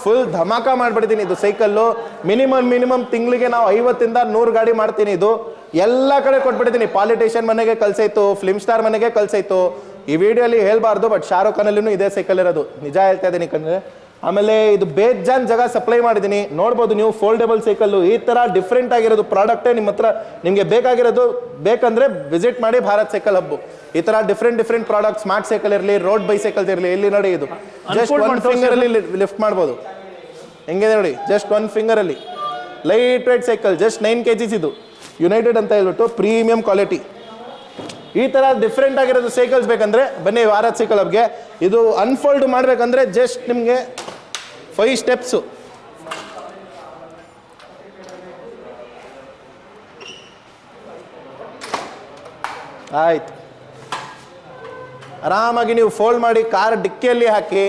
[SPEAKER 1] ಫುಲ್ ಧಮಾಕ ಮಾಡಿಬಿಡ್ತೀನಿ ಇದು ಸೈಕಲ್ಲು ಮಿನಿಮಮ್ ಮಿನಿಮಮ್ ತಿಂಗಳಿಗೆ ನಾವು ಐವತ್ತಿಂದ ನೂರು ಗಾಡಿ ಮಾಡ್ತೀನಿ ಇದು. ಎಲ್ಲ ಕಡೆ ಕೊಟ್ಬಿಡ್ತೀನಿ ಪಾಲಿಟಿಷಿಯನ್ ಮನೆಗೆ ಕಲ್ಸೈತು ಫಿಲ್ಮ್ ಸ್ಟಾರ್ ಮನೆಗೆ ಕಲ್ಸೈತು ಈ ವಿಡಿಯೋಲಿ ಹೇಳ್ಬಾರ್ದು ಬಟ್ ಶಾರುಖ್ ಖಾನಲ್ಲಿನೂ ಇದೇ ಸೈಕಲ್ ಇರೋದು. ನಿಜ ಹೇಳ್ತಾ ಇದ್ದೀನಿ ಕಣ್ರೆ. ಆಮೇಲೆ ಇದು ಬೇಜಾನ್ ಜಾಗ ಸಪ್ಲೈ ಮಾಡಿದ್ದೀನಿ. ನೋಡ್ಬೋದು ನೀವು ಫೋಲ್ಡೇಬಲ್ ಸೈಕಲ್ಲು ಈ ಥರ ಡಿಫ್ರೆಂಟ್ ಆಗಿರೋದು ಪ್ರಾಡಕ್ಟೇ ನಿಮ್ಮ ಹತ್ರ ನಿಮಗೆ ಬೇಕಾಗಿರೋದು ಬೇಕಂದ್ರೆ ವಿಸಿಟ್ ಮಾಡಿ ಭಾರತ್ ಸೈಕಲ್ ಹಬ್ಬು ಈ ಥರ different different product smart cycle ಇರಲಿ ರೋಡ್ ಬೈಸೈಕಲ್ ಇರಲಿ ಇಲ್ಲಿ ನೋಡಿ ಇದು. ಜಸ್ಟ್ ಒನ್ ಫಿಂಗರಲ್ಲಿ ಲಿಫ್ಟ್ ಮಾಡ್ಬೋದು. ಹೆಂಗೆ ನೋಡಿ? Just one ಫಿಂಗರಲ್ಲಿ light weight cycle just nine K Gs ಇದು. ಯುನೈಟೆಡ್ ಅಂತ ಹೇಳ್ಬಿಟ್ಟು ಪ್ರೀಮಿಯಂ ಕ್ವಾಲಿಟಿ ಈ ಥರ ಡಿಫ್ರೆಂಟ್ ಆಗಿರೋದು ಸೈಕಲ್ಸ್ ಬೇಕಂದ್ರೆ, ಬನ್ನಿ ವಾರದ ಸೈಕಲ್ ಹಬ್ಗೆ ಇದು ಅನ್ಫೋಲ್ಡ್ ಮಾಡಬೇಕಂದ್ರೆ ಜಸ್ಟ್ ನಿಮಗೆ ಫೈವ್ ಸ್ಟೆಪ್ಸು ಆಯ್ತು. ಆರಾಮಾಗಿ ನೀವು ಫೋಲ್ಡ್ ಮಾಡಿ ಕಾರ್ ಡಿಕ್ಕಿಯಲ್ಲಿ ಹಾಕಿ,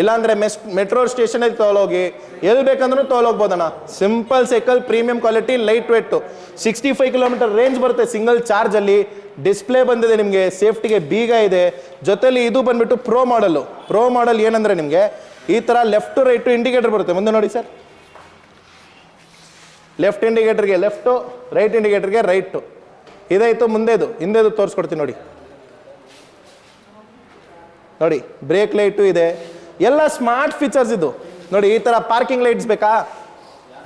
[SPEAKER 1] ಇಲ್ಲಾಂದ್ರೆ ಮೆಸ್ ಮೆಟ್ರೋ ಸ್ಟೇಷನಲ್ಲಿ ತೊಗೊಳೋಗಿ ಎಲ್ಲಿ ಬೇಕಂದ್ರೂ ತೊಗೊಳೋಗ್ಬೋದಣ್ಣ simple cycle premium quality light weight sixty five kilometre range ಬರುತ್ತೆ ಸಿಂಗಲ್ ಚಾರ್ಜಲ್ಲಿ ಡಿಸ್ಪ್ಲೇ ಬಂದಿದೆ ನಿಮಗೆ ಸೇಫ್ಟಿಗೆ ಬೀಗ ಇದೆ. ಜೊತೆಲಿ ಇದು ಬಂದ್ಬಿಟ್ಟು ಪ್ರೋ ಮಾಡಲು ಪ್ರೋ ಮಾಡಲ್ ಏನಂದ್ರೆ ನಿಮಗೆ, ಈ ಥರ ಲೆಫ್ಟು ರೈಟು ಇಂಡಿಕೇಟರ್ ಬರುತ್ತೆ. ಮುಂದೆ ನೋಡಿ ಸರ್ ಲೆಫ್ಟ್ ಇಂಡಿಕೇಟರ್ಗೆ ಲೆಫ್ಟು ರೈಟ್ ಇಂಡಿಕೇಟರ್ಗೆ ರೈಟು ಇದಾಯಿತು ಮುಂದೆದು, ಹಿಂದೆದು ತೋರಿಸ್ಕೊಡ್ತೀನಿ ನೋಡಿ. ನೋಡಿ ಬ್ರೇಕ್ ಲೈಟು ಇದೆ. ಎಲ್ಲ ಸ್ಮಾರ್ಟ್ ಫೀಚರ್ಸ್ ಇದು. ನೋಡಿ, ಈ ಥರ ಪಾರ್ಕಿಂಗ್ ಲೈಟ್ಸ್ ಬೇಕಾ?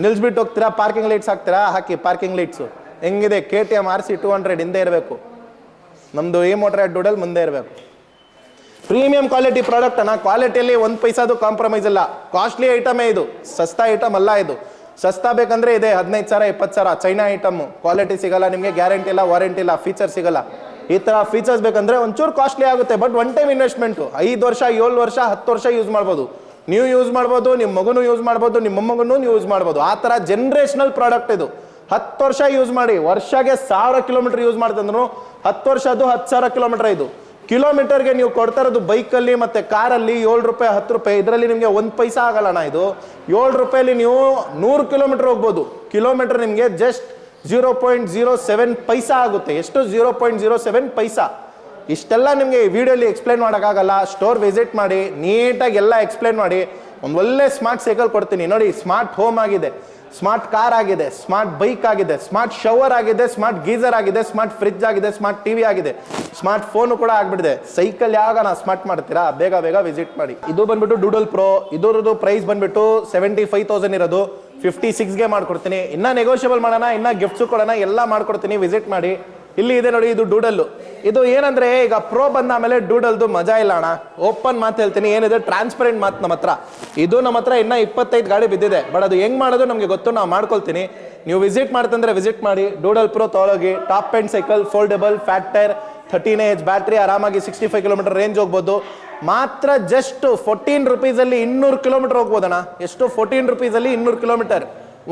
[SPEAKER 1] ನಿಲ್ಸ್ಬಿಟ್ಟು ಹೋಗ್ತೀರಾ? ಪಾರ್ಕಿಂಗ್ ಲೈಟ್ಸ್ ಹಾಕ್ತೀರಾ? ಹಾಕಿ ಪಾರ್ಕಿಂಗ್ ಲೈಟ್ಸು ಹೆಂಗಿದೆ? K T M R C two hundred ಹಿಂದೆ ಇರಬೇಕು. ನಮ್ಮದು ಈ ಮೋಟ್ರ್ ಡೂಡಲ್ ಮುಂದೆ ಇರಬೇಕು. ಪ್ರೀಮಿಯಂ ಕ್ವಾಲಿಟಿ ಪ್ರಾಡಕ್ಟ್ ಅನ್ನ ಕ್ವಾಲಿಟಿಯಲ್ಲಿ ಒಂದು ಪೈಸಾದು ಕಾಂಪ್ರಮೈಸ್ ಇಲ್ಲ. ಕಾಸ್ಟ್ಲಿ ಐಟಮೇ ಇದು. ಸಸ್ತಾ ಐಟಮ್ ಅಲ್ಲ ಇದು. ಸಸ್ತಾ ಬೇಕಂದ್ರೆ ಇದೆ, ಹದಿನೈದು ಸಾವಿರ, ಇಪ್ಪತ್ತು ಸಾವಿರ. ಚೈನಾ ಐಟಮು ಕ್ವಾಲಿಟಿ ಸಿಗಲ್ಲ, ನಿಮಗೆ ಗ್ಯಾರಂಟಿ ಇಲ್ಲ ವಾರಂಟಿ ಇಲ್ಲ ಫೀಚರ್ ಸಿಗಲ್ಲ. ಈ ಥರ ಫೀಚರ್ಸ್ ಬೇಕಂದ್ರೆ ಒಂಚೂರು ಕಾಸ್ಟ್ಲಿ ಆಗುತ್ತೆ. ಬಟ್ ಒನ್ ಟೈಮ್ ಇನ್ವೆಸ್ಟ್ಮೆಂಟು ಐದು ವರ್ಷ, ಏಳು ವರ್ಷ, ಹತ್ತು ವರ್ಷ ಯೂಸ್ ಮಾಡ್ಬೋದು. ನೀವು ಯೂಸ್ ಮಾಡ್ಬೋದು ನಿಮ್ಮ ಮಗನೂ ಯೂಸ್ ಮಾಡ್ಬೋದು, ನಿಮ್ಮ ಮೊಮ್ಮಗನೂ ಯೂಸ್ ಮಾಡ್ಬೋದು. ಆ ಥರ ಜನ್ರೇಷನಲ್ ಪ್ರಾಡಕ್ಟ್ ಇದು. ಹತ್ತು ವರ್ಷ ಯೂಸ್ ಮಾಡಿ, ವರ್ಷಗೆ ಸಾವಿರ ಕಿಲೋಮೀಟರ್ ಯೂಸ್ ಮಾಡ್ತಂದ್ರು ಹತ್ತು ವರ್ಷ ಅದು ಹತ್ತು ಸಾವಿರ ಕಿಲೋಮೀಟರ್ ಇದು. ಕಿಲೋಮೀಟರ್ಗೆ ನೀವು ಕೊಡ್ತಾ ಇರೋದು ಬೈಕಲ್ಲಿ ಮತ್ತೆ ಕಾರಲ್ಲಿ ಏಳು ರೂಪಾಯಿ, ಹತ್ತು ರೂಪಾಯಿ. ಇದರಲ್ಲಿ ನಿಮಗೆ ಒಂದು ಪೈಸಾ ಆಗಲ್ಲಣ್ಣ ಇದು. ಏಳು ರೂಪಾಯಲ್ಲಿ ನೀವು ನೂರು ಕಿಲೋಮೀಟರ್ ಹೋಗ್ಬೋದು. ಕಿಲೋಮೀಟರ್ ನಿಮಗೆ just zero point zero seven paisa ಆಗುತ್ತೆ. ಎಷ್ಟು? Zero point zero seven paisa. ಇಷ್ಟೆಲ್ಲ ನಿಮಗೆ ಈ ವಿಡಿಯೋಲಿ ಎಕ್ಸ್ಪ್ಲೈನ್ ಮಾಡೋಕ್ಕಾಗಲ್ಲ. ಸ್ಟೋರ್ ವಿಸಿಟ್ ಮಾಡಿ ನೀಟಾಗಿ ಎಲ್ಲ ಎಕ್ಸ್ಪ್ಲೈನ್ ಮಾಡಿ. ಒಂದು ಒಳ್ಳೆ ಸ್ಮಾರ್ಟ್ ಸೈಕಲ್ ಕೊಡ್ತೀನಿ. ನೋಡಿ ಸ್ಮಾರ್ಟ್ ಹೋಮ್ ಆಗಿದೆ ಸ್ಮಾರ್ಟ್ ಕಾರ್ ಆಗಿದೆ ಸ್ಮಾರ್ಟ್ ಬೈಕ್ ಆಗಿದೆ ಸ್ಮಾರ್ಟ್ ಶವರ್ ಆಗಿದೆ ಸ್ಮಾರ್ಟ್ ಗೀಸರ್ ಆಗಿದೆ ಸ್ಮಾರ್ಟ್ ಫ್ರಿಜ್ ಆಗಿದೆ ಸ್ಮಾರ್ಟ್ ಟಿವಿ ಆಗಿದೆ. ಸ್ಮಾರ್ಟ್ ಫೋನು ಕೂಡ ಆಗ್ಬಿಟ್ಟಿದೆ. ಸೈಕಲ್ ಯಾವಾಗ ನಾ ಸ್ಮಾರ್ಟ್ ಮಾಡ್ತೀರಾ? ಬೇಗ ಬೇಗ ವಿಸಿಟ್ ಮಾಡಿ. ಇದು ಬಂದ್ಬಿಟ್ಟು ಡೂಡಲ್ ಪ್ರೋ ಇದರದ್ದು ಪ್ರೈಸ್ ಬಂದ್ಬಿಟ್ಟು ಸೆವೆಂಟಿ ಫೈವ್ ತೌಸಂಡ್ ಇರೋದು. ಫಿಫ್ಟಿ ಸಿಕ್ಸ್ಗೆ ಮಾಡ್ಕೊಡ್ತೀನಿ. ಇನ್ನ ನೆಗೋಷಿಯಬಲ್ ಮಾಡೋಣ, ಇನ್ನ ಗಿಫ್ಟ್ಸು ಕೊಡೋಣ, ಎಲ್ಲ ಮಾಡ್ಕೊಡ್ತೀನಿ. ವಿಸಿಟ್ ಮಾಡಿ. ಇಲ್ಲಿ ಇದೆ ನೋಡಿ ಇದು ಡೂಡಲ್ಲು ಇದು ಏನಂದ್ರೆ ಈಗ ಪ್ರೋ ಬಂದ ಆಮೇಲೆ ಡೂಡಲ್ದು ಮಜಾ ಇಲ್ಲ ಅಣ್ಣ. ಓಪನ್ ಮಾತು ಹೇಳ್ತೀನಿ, ಏನಿದೆ? ಟ್ರಾನ್ಸ್ಪರೆಂಟ್ ಮಾತು ನಮ್ಮ ಹತ್ರ. ಇದು ನಮ್ಮ ಹತ್ರ ಇನ್ನ ಇಪ್ಪತ್ತೈದು ಗಾಡಿ ಬಿದ್ದಿದೆ. ಬಟ್ ಅದು ಹೆಂಗ್ ಮಾಡೋದು ನಮಗೆ ಗೊತ್ತು, ನಾವು ಮಾಡ್ಕೊಳ್ತೀನಿ. ನೀವು ವಿಸಿಟ್ ಮಾಡ್ತಂದ್ರೆ ವಿಸಿಟ್ ಮಾಡಿ. Doodle pro ತೊಗೊಳಗಿ top end cycle foldable fat tyre thirteen age battery ಆರಾಮಾಗಿ ಸಿಕ್ಸ್ಟಿ ಫೈವ್ ಕಿಲೋಮೀಟರ್ ರೇಂಜ್ ಹೋಗ್ಬೋದು. ಮಾತ್ರ ಜಸ್ಟ್ ಫೋರ್ಟೀನ್ ರುಪೀಸಲ್ಲಿ ಇನ್ನೂರು ಕಿಲೋಮೀಟರ್ ಹೋಗ್ಬೋದಣ್ಣ. ಎಷ್ಟು? ಫೋರ್ಟೀನ್ ರುಪೀಸಲ್ಲಿ ಇನ್ನೂರು ಕಿಲೋಮೀಟರ್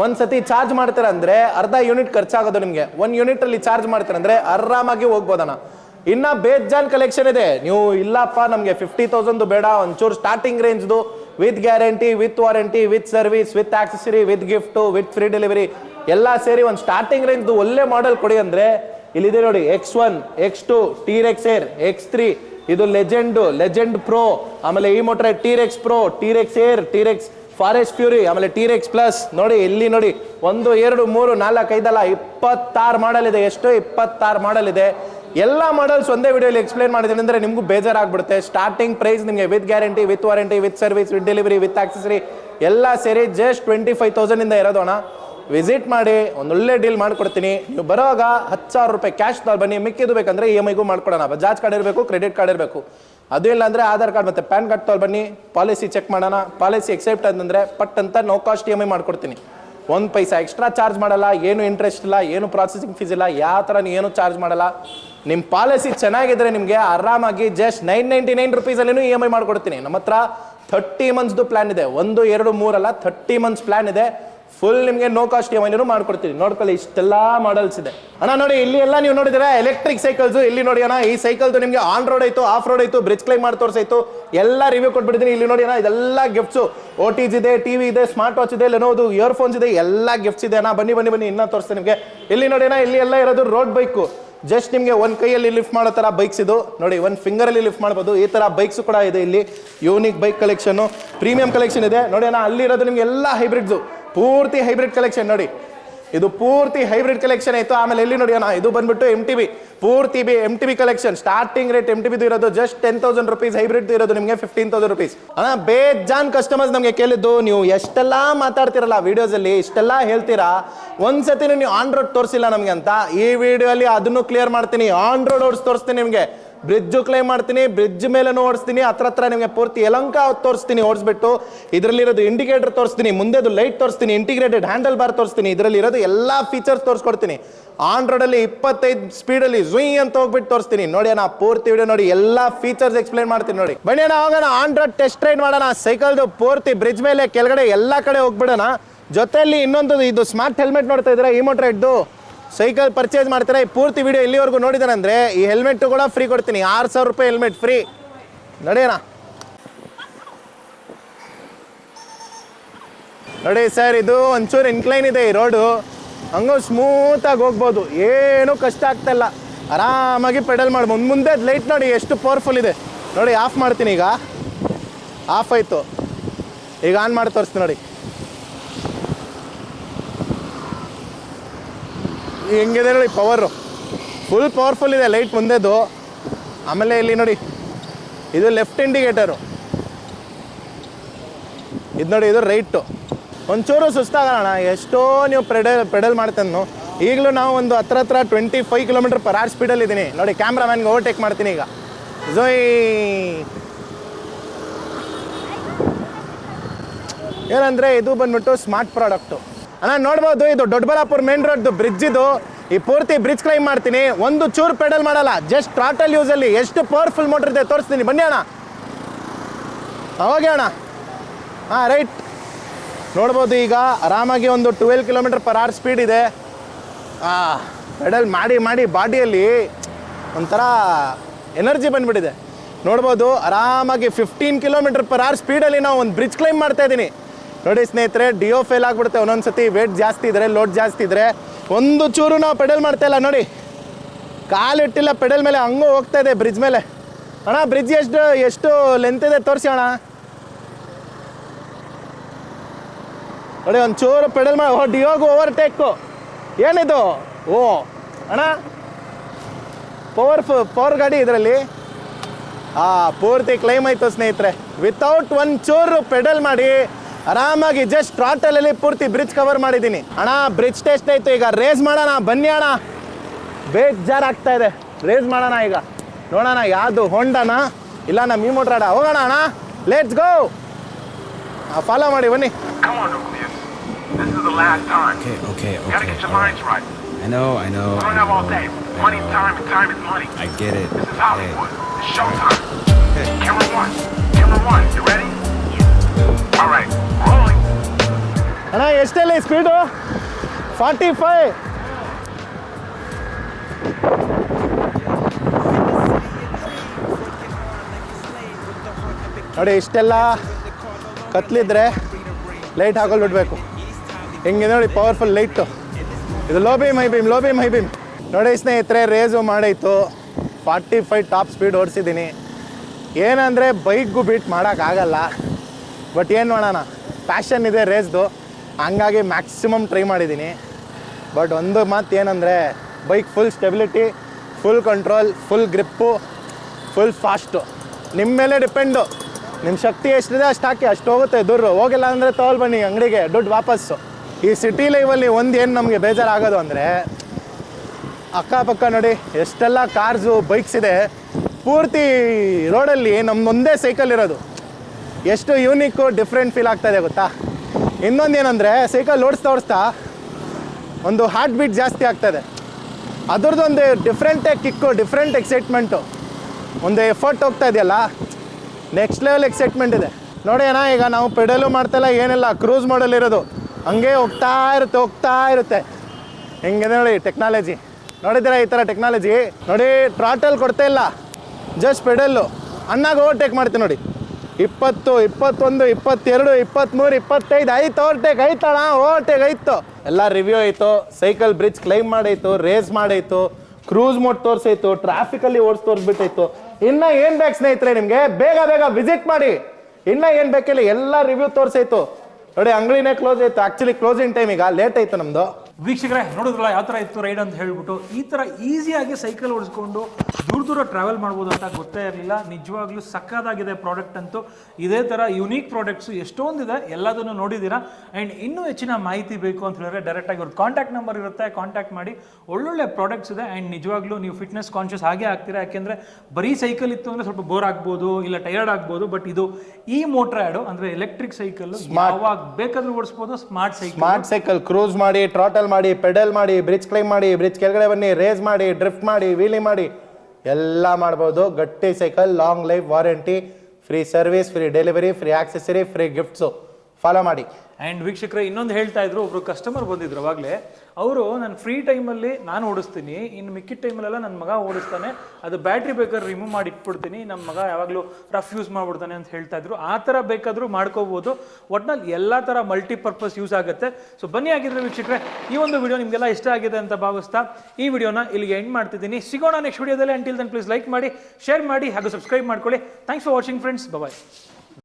[SPEAKER 1] ಒಂದ್ ಸತಿ ಚಾರ್ಜ್ ಮಾಡ್ತೀರ ಅಂದ್ರೆ ಅರ್ಧ ಯೂನಿಟ್ ಖರ್ಚಾಗೋದು ನಿಮಗೆ. ಒಂದು ಯೂನಿಟ್ ಅಲ್ಲಿ ಚಾರ್ಜ್ ಮಾಡ್ತೀರ ಅಂದ್ರೆ ಆರಾಮಾಗಿ ಹೋಗ್ಬೋದಣ್ಣ. ಇನ್ನ ಬೇಜಾನ್ ಕಲೆಕ್ಷನ್ ಇದೆ. ನೀವು ಇಲ್ಲಪ್ಪ, ನಮಗೆ ಫಿಫ್ಟಿ ತೌಸಂಡ್ ಬೇಡ. ಒಂಚೂರು starting ರೇಂಜ್ದು with guarantee with warranty with service with accessory with gift with free delivery ಎಲ್ಲ ಸೇರಿ ಒಂದು ಸ್ಟಾರ್ಟಿಂಗ್ ರೇಂಜ್ದು ಒಳ್ಳೆ ಮಾಡೆಲ್ ಕೊಡಿ ಅಂದ್ರೆ ಇಲ್ಲಿದೆ ನೋಡಿ X one X two T Rex air X three ಇದು ಲೆಜೆಂಡು ಲೆಜೆಂಡ್ ಪ್ರೋ ಆಮೇಲೆ ಈ ಮೋಟ್ರೆ T Rex pro T Rex air T Rex forest fury, ಆಮೇಲೆ ಟೀರೆಕ್ಸ್ ಪ್ಲಸ್ ನೋಡಿ, ಇಲ್ಲಿ ನೋಡಿ, ಒಂದು, ಎರಡು, ಮೂರು, ನಾಲ್ಕು, ಐದಲ್ಲ, ಇಪ್ಪತ್ತಾರು ಮಾಡಲ್ ಇದೆ ಎಷ್ಟು ಇಪ್ಪತ್ತಾರು ಮಾಡಲ್ ಇದೆ ಎಲ್ಲ ಮಾಡಲ್ಸ್ ಒಂದೇ ವಿಡಿಯೋಲಿ ಎಕ್ಸ್ಪ್ಲೈನ್ ಮಾಡಿದ್ದೀನಿ. ಅಂದ್ರೆ ನಿಮಗೂ ಬೇಜಾರಾಗ್ಬಿಡುತ್ತೆ. ಸ್ಟಾರ್ಟಿಂಗ್ ಪ್ರೈಸ್ ನಿಮಗೆ with guarantee with warranty with service with delivery with accessory ಎಲ್ಲ ಸೇರಿ ಜಸ್ಟ್ ಟ್ವೆಂಟಿ ಫೈವ್ ತೌಸಂಡಿಂದ ಇರೋದೋಣ ವಿಸಿಟ್ ಮಾಡಿ ಒಂದೊಳ್ಳೆ ಡೀಲ್ ಮಾಡ್ಕೊಡ್ತೀನಿ. ನೀವು ಬರೋವಾಗ ಹತ್ತು ಸಾವಿರ ರೂಪಾಯಿ ಕ್ಯಾಶ್ ಬನ್ನಿ. ಮಿಕ್ಕಿದು ಬೇಕಂದ್ರೆ ಇ ಎಂ ಐಗೂ ಮಾಡ್ಕೊಡೋಣ. ಬಜಾಜ್ ಕಾರ್ಡ್ ಇರಬೇಕು ಕ್ರೆಡಿಟ್ ಕಾರ್ಡ್ ಇರಬೇಕು. ಅದು ಇಲ್ಲ ಅಂದ್ರೆ ಆಧಾರ್ ಕಾರ್ಡ್ ಮತ್ತೆ ಪ್ಯಾನ್ ಕಾರ್ಡ್ ತೊಗೊಳ್ ಬನ್ನಿ, ಪಾಲಿಸಿ ಚೆಕ್ ಮಾಡೋಣ. ಪಾಲಿಸಿ ಎಕ್ಸೆಪ್ಟ್ ಅಂತಂದ್ರೆ ಪಟ್ ಅಂತ no cost E M I ಮಾಡ್ಕೊಡ್ತೀನಿ. ಒಂದು ಪೈಸಾ ಎಕ್ಸ್ಟ್ರಾ ಚಾರ್ಜ್ ಮಾಡಲ್ಲ, ಏನು ಇಂಟ್ರೆಸ್ಟ್ ಇಲ್ಲ, ಏನು ಪ್ರಾಸೆಸಿಂಗ್ ಫೀಸ್ ಇಲ್ಲ ಯಾವ ಥರ ಏನು ಚಾರ್ಜ್ ಮಾಡಲ್ಲ. ನಿಮ್ಮ ಪಾಲಿಸಿ ಚೆನ್ನಾಗಿದ್ರೆ ನಿಮಗೆ ಆರಾಮಾಗಿ ಜಸ್ಟ್ ನೈನ್ ನೈಂಟಿ ನೈನ್ ರುಪೀಸಲ್ಲಿನೂ ಇ ಎಂ ಐ ಮಾಡ್ಕೊಡ್ತೀನಿ. ನಮ್ಮ ಹತ್ರ ಥರ್ಟಿ ಮಂತ್ಸ್ದು ಪ್ಲಾನ್ ಇದೆ. ಒಂದು, ಎರಡು, ಮೂರಲ್ಲ ಥರ್ಟಿ ಮಂತ್ಸ್ ಪ್ಲಾನ್ ಇದೆ. ಫುಲ್ ನಿಮಗೆ ನೋ ಕಾಸ್ಟ್ ಏನೇನು ಮಾಡ್ಕೊಡ್ತೀವಿ ನೋಡ್ಕೊಳ್ಳಿ, ಇಷ್ಟೆಲ್ಲ ಮಾಡಲ್ಸ್ ಇದೆ ಅಣ್ಣ, ನೋಡಿ, ಇಲ್ಲಿ ಎಲ್ಲ ನೀವು ನೋಡಿದ್ರೆ ಎಲೆಕ್ಟ್ರಿಕ್ ಸೈಕಲ್ಸ್ ಇಲ್ಲಿ ನೋಡಿ ಅಣ್ಣ, ಈ ಸೈಕಲ್ದು ನಿಮಗೆ ಆನ್ ರೋಡ್ ಆಯಿತು ಆಫ್ ರೋಡ್ ಆಯಿತು ಬ್ರಿಡ್ಜ್ ಕ್ಲೈಮ್ ಮಾಡಿ ತೋರಿಸಾಯ್ತು. ಎಲ್ಲ ರಿವ್ಯೂ ಕೊಟ್ಬಿಡ್ತೀನಿ ಇಲ್ಲಿ ನೋಡಿ ಅಣ್ಣ, ಇದೆಲ್ಲ ಗಿಫ್ಟ್ಸು ಓ ಟಿಸ್ ಇದೆ ಟಿವಿ ಇದೆ ಸ್ಮಾರ್ಟ್ ವಾಚ್ ಇದೆ ಲೆನೋದು ಇಯರ್ಫೋನ್ಸ್ ಇದೆ, ಎಲ್ಲ ಗಿಫ್ಟ್ಸ್ ಇದೆ ಅಣ್ಣ. ಬನ್ನಿ ಬನ್ನಿ ಬನ್ನಿ, ಇನ್ನೂ ತೋರಿಸ್ತೀನಿ ನಿಮಗೆ. ಇಲ್ಲಿ ನೋಡಿ ಅಣ್ಣ, ಇಲ್ಲಿ ಎಲ್ಲ ಇರೋದು ರೋಡ್ ಬೈಕು ಜಸ್ಟ್ ನಿಮಗೆ ಒಂದು ಕೈಯಲ್ಲಿ ಲಿಫ್ಟ್ ಮಾಡೋ ಥರ ಬೈಕ್ಸ್ ಇದು. ನೋಡಿ ಒಂದು ಫಿಂಗರಲ್ಲಿ ಲಿಫ್ಟ್ ಮಾಡ್ಬೋದು. ಈ ಥರ ಬೈಕ್ಸ್ ಕೂಡ ಇದೆ ಇಲ್ಲಿ. Unique bike collection premium collection ಇದೆ. ನೋಡಿ ಅಣ್ಣ ಅಲ್ಲಿರೋದು ನಿಮಗೆ ಎಲ್ಲ ಹೈಬ್ರಿಡ್ಸು ಪೂರ್ತಿ ಹೈಬ್ರಿಡ್ ಕಲೆಕ್ಷನ್ ನೋಡಿ. ಇದು ಪೂರ್ತಿ ಹೈಬ್ರಿಡ್ ಕಲೆಕ್ಷನ್ ಆಯಿತು. ಆಮೇಲೆ ಎಲ್ಲಿ ನೋಡಿ ಅಣ್ಣ? ಇದು ಬಂದ್ಬಿಟ್ಟು ಎಂ ಟಿ ಬಿ ಪೂರ್ತಿ B M T B collection. Starting rate M T ಬಿದು ಇರೋದು just ten thousand rupees hybrid ಇರೋದು ನಿಮಗೆ ಫಿಫ್ಟೀನ್ ತೌಸಂಡ್ ರುಪೀಸ್ ಅಣ್ಣ, ಬೇಜಾನ್ ಕಸ್ಟಮರ್ಸ್ ನಮಗೆ ಕೇಳಿದ್ದು, ನೀವು ಎಷ್ಟೆಲ್ಲ ಮಾತಾಡ್ತಿರಲ್ಲ ವಿಡಿಯೋಸ್ ಅಲ್ಲಿ, ಇಷ್ಟೆಲ್ಲ ಹೇಳ್ತೀರಾ? ಒಂದ್ಸತಿ ನೀವು ಆನ್ ರೋಡ್ ತೋರಿಸಿಲ್ಲ ನಮಗೆ ಅಂತ. ಈ ವಿಡಿಯೋ ಅಲ್ಲಿ ಅದನ್ನು ಕ್ಲಿಯರ್ ಮಾಡ್ತೀನಿ. ಆನ್ ರೋಡ್ ಓಡಿಸ್ ತೋರಿಸ್ತೀನಿ ನಿಮಗೆ. ಬ್ರಿಡ್ಜ್ ಕ್ಲೈಮ್ ಮಾಡ್ತೀನಿ, ಬ್ರಿಡ್ಜ್ ಮೇಲೂ ಓಡಿಸ್ತೀನಿ, ಹತ್ರ ಹತ್ರ ನಿಮಗೆ ಪೂರ್ತಿ ಎಲಂಕ ತೋರಿಸ್ತೀನಿ ಓಡಿಸ್ಬಿಟ್ಟು, ಇದರಲ್ಲಿರೋದು ಇಂಡಿಕೇಟರ್ ತೋರಿಸ್ತೀನಿ, ಮುಂದೆದು ಲೈಟ್ ತೋರಿಸ್ತೀನಿ, ಇಂಟಿಗ್ರೇಟೆಡ್ ಹ್ಯಾಂಡಲ್ ಬಾರ್ ತೋರಿಸ್ತೀನಿ, ಇದರಲ್ಲಿರೋದು ಎಲ್ಲ ಫೀಚರ್ಸ್ ತೋರಿಸ್ಕೊಡ್ತೀನಿ. ಆನ್ ರೋಡಲ್ಲಿ ಇಪ್ಪತ್ತೈದು ಸ್ಪೀಡಲ್ಲಿ ಜುಯ್ ಅಂತ ಹೋಗ್ಬಿಟ್ಟು ತೋರಿಸ್ತೀನಿ. ನೋಡಿ ಅಣ್ಣ, ಪೂರ್ತಿ ವಿಡಿಯೋ ನೋಡಿ, ಎಲ್ಲ ಫೀಚರ್ಸ್ ಎಕ್ಸ್ಪ್ಲೈನ್ ಮಾಡ್ತೀನಿ ನೋಡಿ. ಬನ್ನಿ ಅಣ್ಣ, ಹೋಗೋಣ ಆನ್ ರೋಡ್ ಟೆಸ್ಟ್ ರೈಡ್ ಮಾಡೋಣ. ಸೈಕಲ್ದು ಪೂರ್ತಿ ಬ್ರಿಡ್ಜ್ ಮೇಲೆ ಕೆಳಗಡೆ ಎಲ್ಲ ಕಡೆ ಹೋಗ್ಬಿಡೋಣ. ಜೊತೆಯಲ್ಲಿ ಇನ್ನೊಂದು ಇದು ಸ್ಮಾರ್ಟ್ ಹೆಲ್ಮೆಟ್ ನೋಡ್ತಾ ಇದ್ರೆ ಈ ಮೋಟ್ರೇಡ್ದು ಸೈಕಲ್ ಪರ್ಚೇಸ್ ಮಾಡ್ತಾರೆ. ಈ ಪೂರ್ತಿ ವಿಡಿಯೋ ಇಲ್ಲಿವರೆಗೂ ನೋಡಿದಾರೆ ಅಂದರೆ ಈ ಹೆಲ್ಮೆಟ್ ಕೂಡ ಫ್ರೀ ಕೊಡ್ತೀನಿ. ಆರು ಸಾವಿರ ರೂಪಾಯಿ ಹೆಲ್ಮೆಟ್ ಫ್ರೀ ನಡೆಯೋಣ. ನೋಡಿ ಸರ್, ಇದು ಒಂಚೂರು ಇನ್ಕ್ಲೈನ್ ಇದೆ ಈ ರೋಡು ಹಂಗೂ ಸ್ಮೂತಾಗಿ ಹೋಗ್ಬೋದು. ಏನೂ ಕಷ್ಟ ಆಗ್ತಾಯಿಲ್ಲ ಆರಾಮಾಗಿ ಪೆಡಲ್ ಮಾಡಿ ಮುಂದೆ ಮುಂದೆ ಲೈಟ್ ನೋಡಿ ಎಷ್ಟು ಪವರ್ಫುಲ್ ಇದೆ. ನೋಡಿ ಆಫ್ ಮಾಡ್ತೀನಿ ಈಗ. ಆಫ್ ಆಯಿತು. ಈಗ ಆನ್ ಮಾಡಿ ತೋರಿಸ್ತೀನಿ ನೋಡಿ. ಹೆಂಗಿದೆ ನೋಡಿ ಪವರು ಫುಲ್ ಪವರ್ಫುಲ್ ಇದೆ ಲೈಟ್ ಮುಂದೆದು. ಆಮೇಲೆ ಇಲ್ಲಿ ನೋಡಿ, ಇದು ಲೆಫ್ಟ್ ಇಂಡಿಕೇಟರು ಇದು ನೋಡಿ, ಇದು ರೈಟು ಒಂಚೂರು ಸುಸ್ತಾಗಣ, ಎಷ್ಟೋ ನೀವು ಪೆಡಲ್ ಪೆಡಲ್ ಮಾಡ್ತಾನು ಈಗಲೂ ನಾವು ಒಂದು ಹತ್ರ ಹತ್ರ twenty five kilometre per hour ಸ್ಪೀಡಲ್ಲಿ ಇದ್ದೀನಿ ನೋಡಿ ಕ್ಯಾಮ್ರಾಮ್ಯಾನ್ಗೆ ಓವರ್ಟೇಕ್ ಮಾಡ್ತೀನಿ ಈಗ. ಝೋಯ್ ಏನಂದರೆ, ಇದು ಬಂದ್ಬಿಟ್ಟು ಸ್ಮಾರ್ಟ್ ಪ್ರಾಡಕ್ಟು ಅಣ್ಣ, ನೋಡ್ಬೋದು, ಇದು ದೊಡ್ಡಬಳ್ಳಾಪುರ ಮೇನ್ ರೋಡ್ದು ಬ್ರಿಡ್ಜ್ ಇದು. ಈ ಪೂರ್ತಿ ಬ್ರಿಡ್ಜ್ ಕ್ಲೈಮ್ ಮಾಡ್ತೀನಿ. ಒಂದು ಚೂರು ಪೆಡಲ್ ಮಾಡಲ್ಲ ಜಸ್ಟ್ ಟ್ರಾಟಲ್ ಯೂಸಲ್ಲಿ ಎಷ್ಟು ಪವರ್ಫುಲ್ ಮೋಟರ್ ಇದೆ ತೋರಿಸ್ತೀನಿ. ಬನ್ನಿ ಅಣ್ಣ. ಹೋಗಿ ಅಣ್ಣ. ಹಾಂ ರೈಟ್ ನೋಡ್ಬೋದು ಈಗ ಆರಾಮಾಗಿ ಒಂದು twelve kilometre per hour speed ಇದೆ. ಪೆಡಲ್ ಮಾಡಿ ಮಾಡಿ ಬಾಡಿಯಲ್ಲಿ ಒಂಥರ ಎನರ್ಜಿ ಬಂದುಬಿಟ್ಟಿದೆ. ನೋಡ್ಬೋದು, ಆರಾಮಾಗಿ ಫಿಫ್ಟೀನ್ ಕಿಲೋಮೀಟರ್ ಪರ್ ಅವರ್ ಸ್ಪೀಡಲ್ಲಿ ನಾವು ಒಂದು ಬ್ರಿಡ್ಜ್ ಕ್ಲೈಮ್ ಮಾಡ್ತಾ ಇದ್ದೀನಿ. ನೋಡಿ ಸ್ನೇಹಿತರೆ, ಡಿಯೋ ಫೇಲ್ ಆಗಿಬಿಡುತ್ತೆ. ಒಂದೊಂದ್ಸತಿ ವೇಟ್ ಜಾಸ್ತಿ ಇದ್ರೆ ಲೋಡ್ ಜಾಸ್ತಿ ಇದ್ರೆ, ಒಂದು ಚೂರು ನಾವು ಪೆಡಲ್ ಮಾಡ್ತಾ ಇಲ್ಲ. ನೋಡಿ ಕಾಲಿಟ್ಟಿಲ್ಲ ಪೆಡಲ್ ಮೇಲೆ ಹಂಗೂ ಹೋಗ್ತಾ ಇದೆ ಬ್ರಿಡ್ಜ್ ಮೇಲೆ. ಅಣ್ಣ ಬ್ರಿಡ್ಜ್ ಎಷ್ಟು ಎಷ್ಟು ಲೆಂತ್ ಇದೆ ತೋರಿಸಿ ಅಣ್ಣ. ನೋಡಿ ಒಂದು ಚೂರು ಪೆಡಲ್ ಮಾಡಿ. ಓ, ಡಿಯೋಗು ಓವರ್ಟೇಕು ಏನಿದು? ಓ, ಅಣ್ಣ ಪವರ್ ಪವರ್ ಗಾಡಿ ಇದರಲ್ಲಿ. ಆ, ಪೂರ್ತಿ ಕ್ಲೈಮ್ ಆಯ್ತು ಸ್ನೇಹಿತರೆ. ವಿತೌಟ್ ಒಂದು ಚೂರು ಪೆಡಲ್ ಮಾಡಿ ಆರಾಮಾಗಿ ಜಸ್ಟ್ ಟ್ರಾಟಲಲ್ಲಿ ಪೂರ್ತಿ ಬ್ರಿಡ್ಜ್ ಕವರ್ ಮಾಡಿದ್ದೀನಿ ಅಣ್ಣ ಬ್ರಿಡ್ಜ್ ಟೆಸ್ಟ್ ಆಯ್ತು ಈಗ ರೇಸ್ ಮಾಡೋಣ ಬನ್ನಿ ಅಣ್ಣ ಬೇಜಾರು ಆಗ್ತಾ ಇದೆ ರೇಸ್ ಮಾಡೋಣ ಈಗ ನೋಡೋಣ ಯಾವುದು ಹೊಂಡಣ ಇಲ್ಲ ನಮ್ಮ ಈ ಮೋಟ್ರಾಡ ಹೋಗೋಣ ಅಣ್ಣ ಲೆಟ್ಸ್ ಗೋ ಫಾಲೋ ಮಾಡಿ ಬನ್ನಿ.
[SPEAKER 3] I know, I know.
[SPEAKER 4] We
[SPEAKER 3] I
[SPEAKER 4] don't have all day.
[SPEAKER 3] Money,
[SPEAKER 4] time and time is money.
[SPEAKER 3] I get it.
[SPEAKER 4] This is
[SPEAKER 3] Hey,
[SPEAKER 4] It's showtime. Camera one. Camera one. You ready? All right.
[SPEAKER 1] ಅಣ್ಣ ಎಷ್ಟೆಲ್ಲ speed forty five ನೋಡಿ, ಇಷ್ಟೆಲ್ಲ ಕತ್ಲಿದ್ರೆ light ಹಾಕೊಂಡು ಬಿಡಬೇಕು. ಹೆಂಗೆ ನೋಡಿ powerful light ಇದು low beam high beam low beam beam ನೋಡಿ, ಸ್ನೇಹಿತರೆ ರೇಸು ಮಾಡಾಯಿತು. ಫಾರ್ಟಿ ಫೈವ್ ಟಾಪ್ ಸ್ಪೀಡ್ ಓಡಿಸಿದ್ದೀನಿ. ಏನಂದರೆ ಬೈಕ್ಗೂ ಬೀಟ್ ಮಾಡೋಕ್ಕಾಗಲ್ಲ ಬಟ್ ಏನು ಮಾಡೋಣ? ಪ್ಯಾಷನ್ ಇದೆ ರೇಸ್ದು ಹಂಗಾಗಿ ಮ್ಯಾಕ್ಸಿಮಮ್ ಟ್ರೈ ಮಾಡಿದ್ದೀನಿ. ಬಟ್ ಒಂದು ಮಾತು ಏನಂದರೆ bike full stability full control full grip full fast ನಿಮ್ಮ ಮೇಲೆ ಡಿಪೆಂಡು ನಿಮ್ಮ ಶಕ್ತಿ ಎಷ್ಟಿದೆ ಅಷ್ಟು ಹಾಕಿ, ಅಷ್ಟು ಹೋಗುತ್ತೆ ದೂರ ಹೋಗಿಲ್ಲ ಅಂದರೆ ತಗೊಳ್ ಬನ್ನಿ ಅಂಗಡಿಗೆ, ದುಡ್ಡು ವಾಪಸ್ಸು ಈ ಸಿಟಿ ಲೈವಲ್ಲಿ ಒಂದು ಏನು ನಮಗೆ ಬೇಜಾರಾಗೋದು ಅಂದರೆ, ಅಕ್ಕಪಕ್ಕ ನೋಡಿ, ಎಷ್ಟೆಲ್ಲ ಕಾರ್ಸು ಬೈಕ್ಸ್ ಇದೆ, ಪೂರ್ತಿ ರೋಡಲ್ಲಿ ನಮ್ಮದೊಂದೇ ಸೈಕಲ್ ಇರೋದು. ಎಷ್ಟು ಯೂನಿಕ್ಕು ಡಿಫ್ರೆಂಟ್ ಫೀಲ್ ಆಗ್ತಾಯಿದೆ ಗೊತ್ತಾ? ಇನ್ನೊಂದು ಏನಂದರೆ ಸೈಕಲ್ ಓಡಿಸ್ತಾ ಓಡಿಸ್ತಾ ಒಂದು ಹಾರ್ಟ್ ಬೀಟ್ ಜಾಸ್ತಿ ಆಗ್ತದೆ. ಅದ್ರದ್ದೊಂದು ಡಿಫ್ರೆಂಟೇ ಕಿಕ್ಕು ಡಿಫ್ರೆಂಟ್ ಎಕ್ಸೈಟ್ಮೆಂಟು ಒಂದು ಎಫರ್ಟ್ ಹೋಗ್ತಾ ಇದೆಯಲ್ಲ ನೆಕ್ಸ್ಟ್ ಲೆವೆಲ್ ಎಕ್ಸೈಟ್ಮೆಂಟ್ ಇದೆ. ನೋಡಿ ಅಣ್ಣ, ಈಗ ನಾವು ಪೆಡಲು ಮಾಡ್ತಾಯಿಲ್ಲ ಏನಿಲ್ಲ ಕ್ರೂಸ್ ಮಾಡಲಿರೋದು ಹಂಗೆ ಹೋಗ್ತಾ ಇರುತ್ತೆ ಹೋಗ್ತಾ ಇರುತ್ತೆ. ಹೆಂಗಿದೆ ನೋಡಿ ಟೆಕ್ನಾಲಜಿ ನೋಡಿದ್ದೀರಾ ಈ ಥರ ಟೆಕ್ನಾಲಜಿ ನೋಡಿ ಟ್ರಾಟಲ್ ಕೊಡ್ತಾ ಇಲ್ಲ. ಜಸ್ಟ್ ಪೆಡಲ್ಲು ಅನ್ನಾಗ ಓವರ್ಟೇಕ್ ಮಾಡ್ತೀನಿ ನೋಡಿ. ಇಪ್ಪತ್ತು, ಇಪ್ಪತ್ತೊಂದು, ಇಪ್ಪತ್ತೆರಡು ಇಪ್ಪತ್ತ್ಮೂರು ಇಪ್ಪತ್ತೈದು ಆಯ್ತು ಓವರ್ಟೇಕ್ ಆಯ್ತಣ ಓವರ್ಟೇಕ್ ಆಯ್ತು ಎಲ್ಲ ರಿವ್ಯೂ ಆಯಿತು ಸೈಕಲ್ ಬ್ರಿಡ್ಜ್ ಕ್ಲೈಮ್ ಮಾಡಾಯ್ತು ರೇಸ್ ಮಾಡಾಯ್ತು ಕ್ರೂಸ್ ಮೋಡ್ ತೋರಿಸಾಯ್ತು ಟ್ರಾಫಿಕಲ್ಲಿ ಓಡಿಸ್ ತೋರಿಸ್ಬಿಟ್ಟಾಯ್ತು ಇನ್ನು ಏನು ಬೇಕು ಸ್ನೇಹಿತರೆ ನಿಮಗೆ? ಬೇಗ ಬೇಗ ವಿಸಿಟ್ ಮಾಡಿ. ಇನ್ನ ಏನು ಬೇಕಿಲ್ಲ, ಎಲ್ಲ ರಿವ್ಯೂ ತೋರಿಸಾಯ್ತು ನೋಡಿ, ಅಂಗಡಿನೇ ಕ್ಲೋಸ್ ಆಯಿತು. ಆ್ಯಕ್ಚುಲಿ ಕ್ಲೋಸಿಂಗ್ ಟೈಮ್ ಈಗ ಲೇಟ್ ಆಯಿತು ನಮ್ಮದು
[SPEAKER 2] ವೀಕ್ಷಕರೇ ನೋಡಿದ್ರಲ್ಲ ಯಾವ ಥರ ಇತ್ತು ರೈಡ್ ಅಂತ ಹೇಳ್ಬಿಟ್ಟು ಈ ಥರ ಈಸಿಯಾಗಿ ಸೈಕಲ್ ಓಡಿಸ್ಕೊಂಡು ದೂರ ದೂರ ಟ್ರಾವೆಲ್ ಮಾಡ್ಬೋದು ಅಂತ ಗೊತ್ತೇ ಇರಲಿಲ್ಲ. ನಿಜವಾಗ್ಲೂ ಸಕ್ಕದಾಗಿದೆ ಪ್ರಾಡಕ್ಟ್ ಅಂತೂ. ಇದೇ ಥರ ಯುನೀಕ್ ಪ್ರಾಡಕ್ಟ್ಸು ಎಷ್ಟೊಂದಿದೆ ಎಲ್ಲದನ್ನು ನೋಡಿದ್ದೀರಾ? ಆ್ಯಂಡ್ ಇನ್ನೂ ಹೆಚ್ಚಿನ ಮಾಹಿತಿ ಬೇಕು ಅಂತ ಹೇಳಿದ್ರೆ ಡೈರೆಕ್ಟಾಗಿ ಅವ್ರ ಕಾಂಟ್ಯಾಕ್ಟ್ ನಂಬರ್ ಇರುತ್ತೆ. ಕಾಂಟ್ಯಾಕ್ಟ್ ಮಾಡಿ. ಒಳ್ಳೊಳ್ಳೆ ಪ್ರಾಡಕ್ಟ್ಸ್ ಇದೆ. ಆ್ಯಂಡ್ ನಿಜವಾಗ್ಲೂ ನೀವು ಫಿಟ್ನೆಸ್ ಕಾನ್ಷಿಯಸ್ ಹಾಗೆ ಆಗ್ತೀರಾ? ಯಾಕೆಂದರೆ ಬರೀ ಸೈಕಲ್ ಇತ್ತು ಅಂದರೆ ಸ್ವಲ್ಪ ಬೋರ್ ಆಗ್ಬೋದು ಇಲ್ಲ ಟಯರ್ಡ್ ಆಗ್ಬೋದು. ಬಟ್ ಇದು ಈ ಮೋಟ್ರಾಡು ಅಂದರೆ ಎಲೆಕ್ಟ್ರಿಕ್ ಸೈಕಲ್ ಯಾವಾಗ ಬೇಕಾದ್ರೂ ಓಡಿಸ್ಬೋದು. Smart cycle
[SPEAKER 1] smart cycle cruise ಮಾಡಿ ಟ್ರಾಟಲ್ ಮಾಡಿ, ಪೆಡಲ್ ಮಾಡಿ, ಬ್ರಿಡ್ಜ್ ಕ್ಲೈಮ್ ಮಾಡಿ, ಬ್ರಿಡ್ಜ್ ಕೆಳಗಡೆ ಬನ್ನಿ, ರೇಸ್ ಮಾಡಿ, ಡ್ರಿಫ್ಟ್ ಮಾಡಿ, ವೀಲಿ ಮಾಡಿ, ಎಲ್ಲ ಮಾಡ್ಬೋದು. ಗಟ್ಟಿ cycle, long life, warranty, free service, free delivery, free accessory, free gifts. Follow ಮಾಡಿ.
[SPEAKER 2] ಆ್ಯಂಡ್ ವೀಕ್ಷಕರೇ, ಇನ್ನೊಂದು ಹೇಳ್ತಾ ಇದ್ರು, ಒಬ್ರು ಕಸ್ಟಮರ್ ಬಂದಿದ್ರು, ಅವಾಗಲೇ. ಅವರು, ನಾನು ಫ್ರೀ ಟೈಮಲ್ಲಿ ನಾನು ಓಡಿಸ್ತೀನಿ. ಇನ್ನು ಮಿಕ್ಕಿದ ಟೈಮಲ್ಲೆಲ್ಲ ನನ್ನ ಮಗ ಓಡಿಸ್ತಾನೆ. ಅದು ಬ್ಯಾಟ್ರಿ ಬೇಕಾದ್ರೆ ರಿಮೂವ್ ಮಾಡಿ ಇಟ್ಬಿಡ್ತೀನಿ. ನಮ್ಮ ಮಗ ಯಾವಾಗಲೂ ರಫ್ ಯೂಸ್ ಮಾಡ್ಬಿಡ್ತಾನೆ ಅಂತ ಹೇಳ್ತಾ ಇದ್ರು. ಆ ಥರ ಬೇಕಾದರೂ ಮಾಡ್ಕೋಬೋದು. ಒಟ್ನಲ್ಲಿ ಎಲ್ಲ ಥರ ಮಲ್ಟಿಪರ್ಪಸ್ ಯೂಸ್ ಆಗುತ್ತೆ. ಸೊ ಬನ್ನಿ ಆಗಿದ್ರೆ ವೀಕ್ಷಕರೆ, ಈ ಒಂದು ವಿಡಿಯೋ ನಿಮಗೆಲ್ಲ ಇಷ್ಟ ಆಗಿದೆ ಅಂತ ಭಾವಿಸ್ತಾ, ಈ ವಿಡಿಯೋನ ಇಲ್ಲಿಗೆ ಎಂಡ್ ಮಾಡ್ತಿದ್ದೀನಿ. ಸಿಗೋಣ ನೆಕ್ಸ್ಟ್ ವಿಡಿಯೋದಲ್ಲಿ ಅಂಟಿಲ್ ದನ್ ಪ್ಲೀಸ್ ಲೈಕ್ ಮಾಡಿ ಶೇರ್ ಮಾಡಿ ಹಾಗೂ ಸಬ್ಸ್ಕ್ರೈಬ್ ಮಾಡ್ಕೊಳ್ಳಿ. Thanks for watching friends bye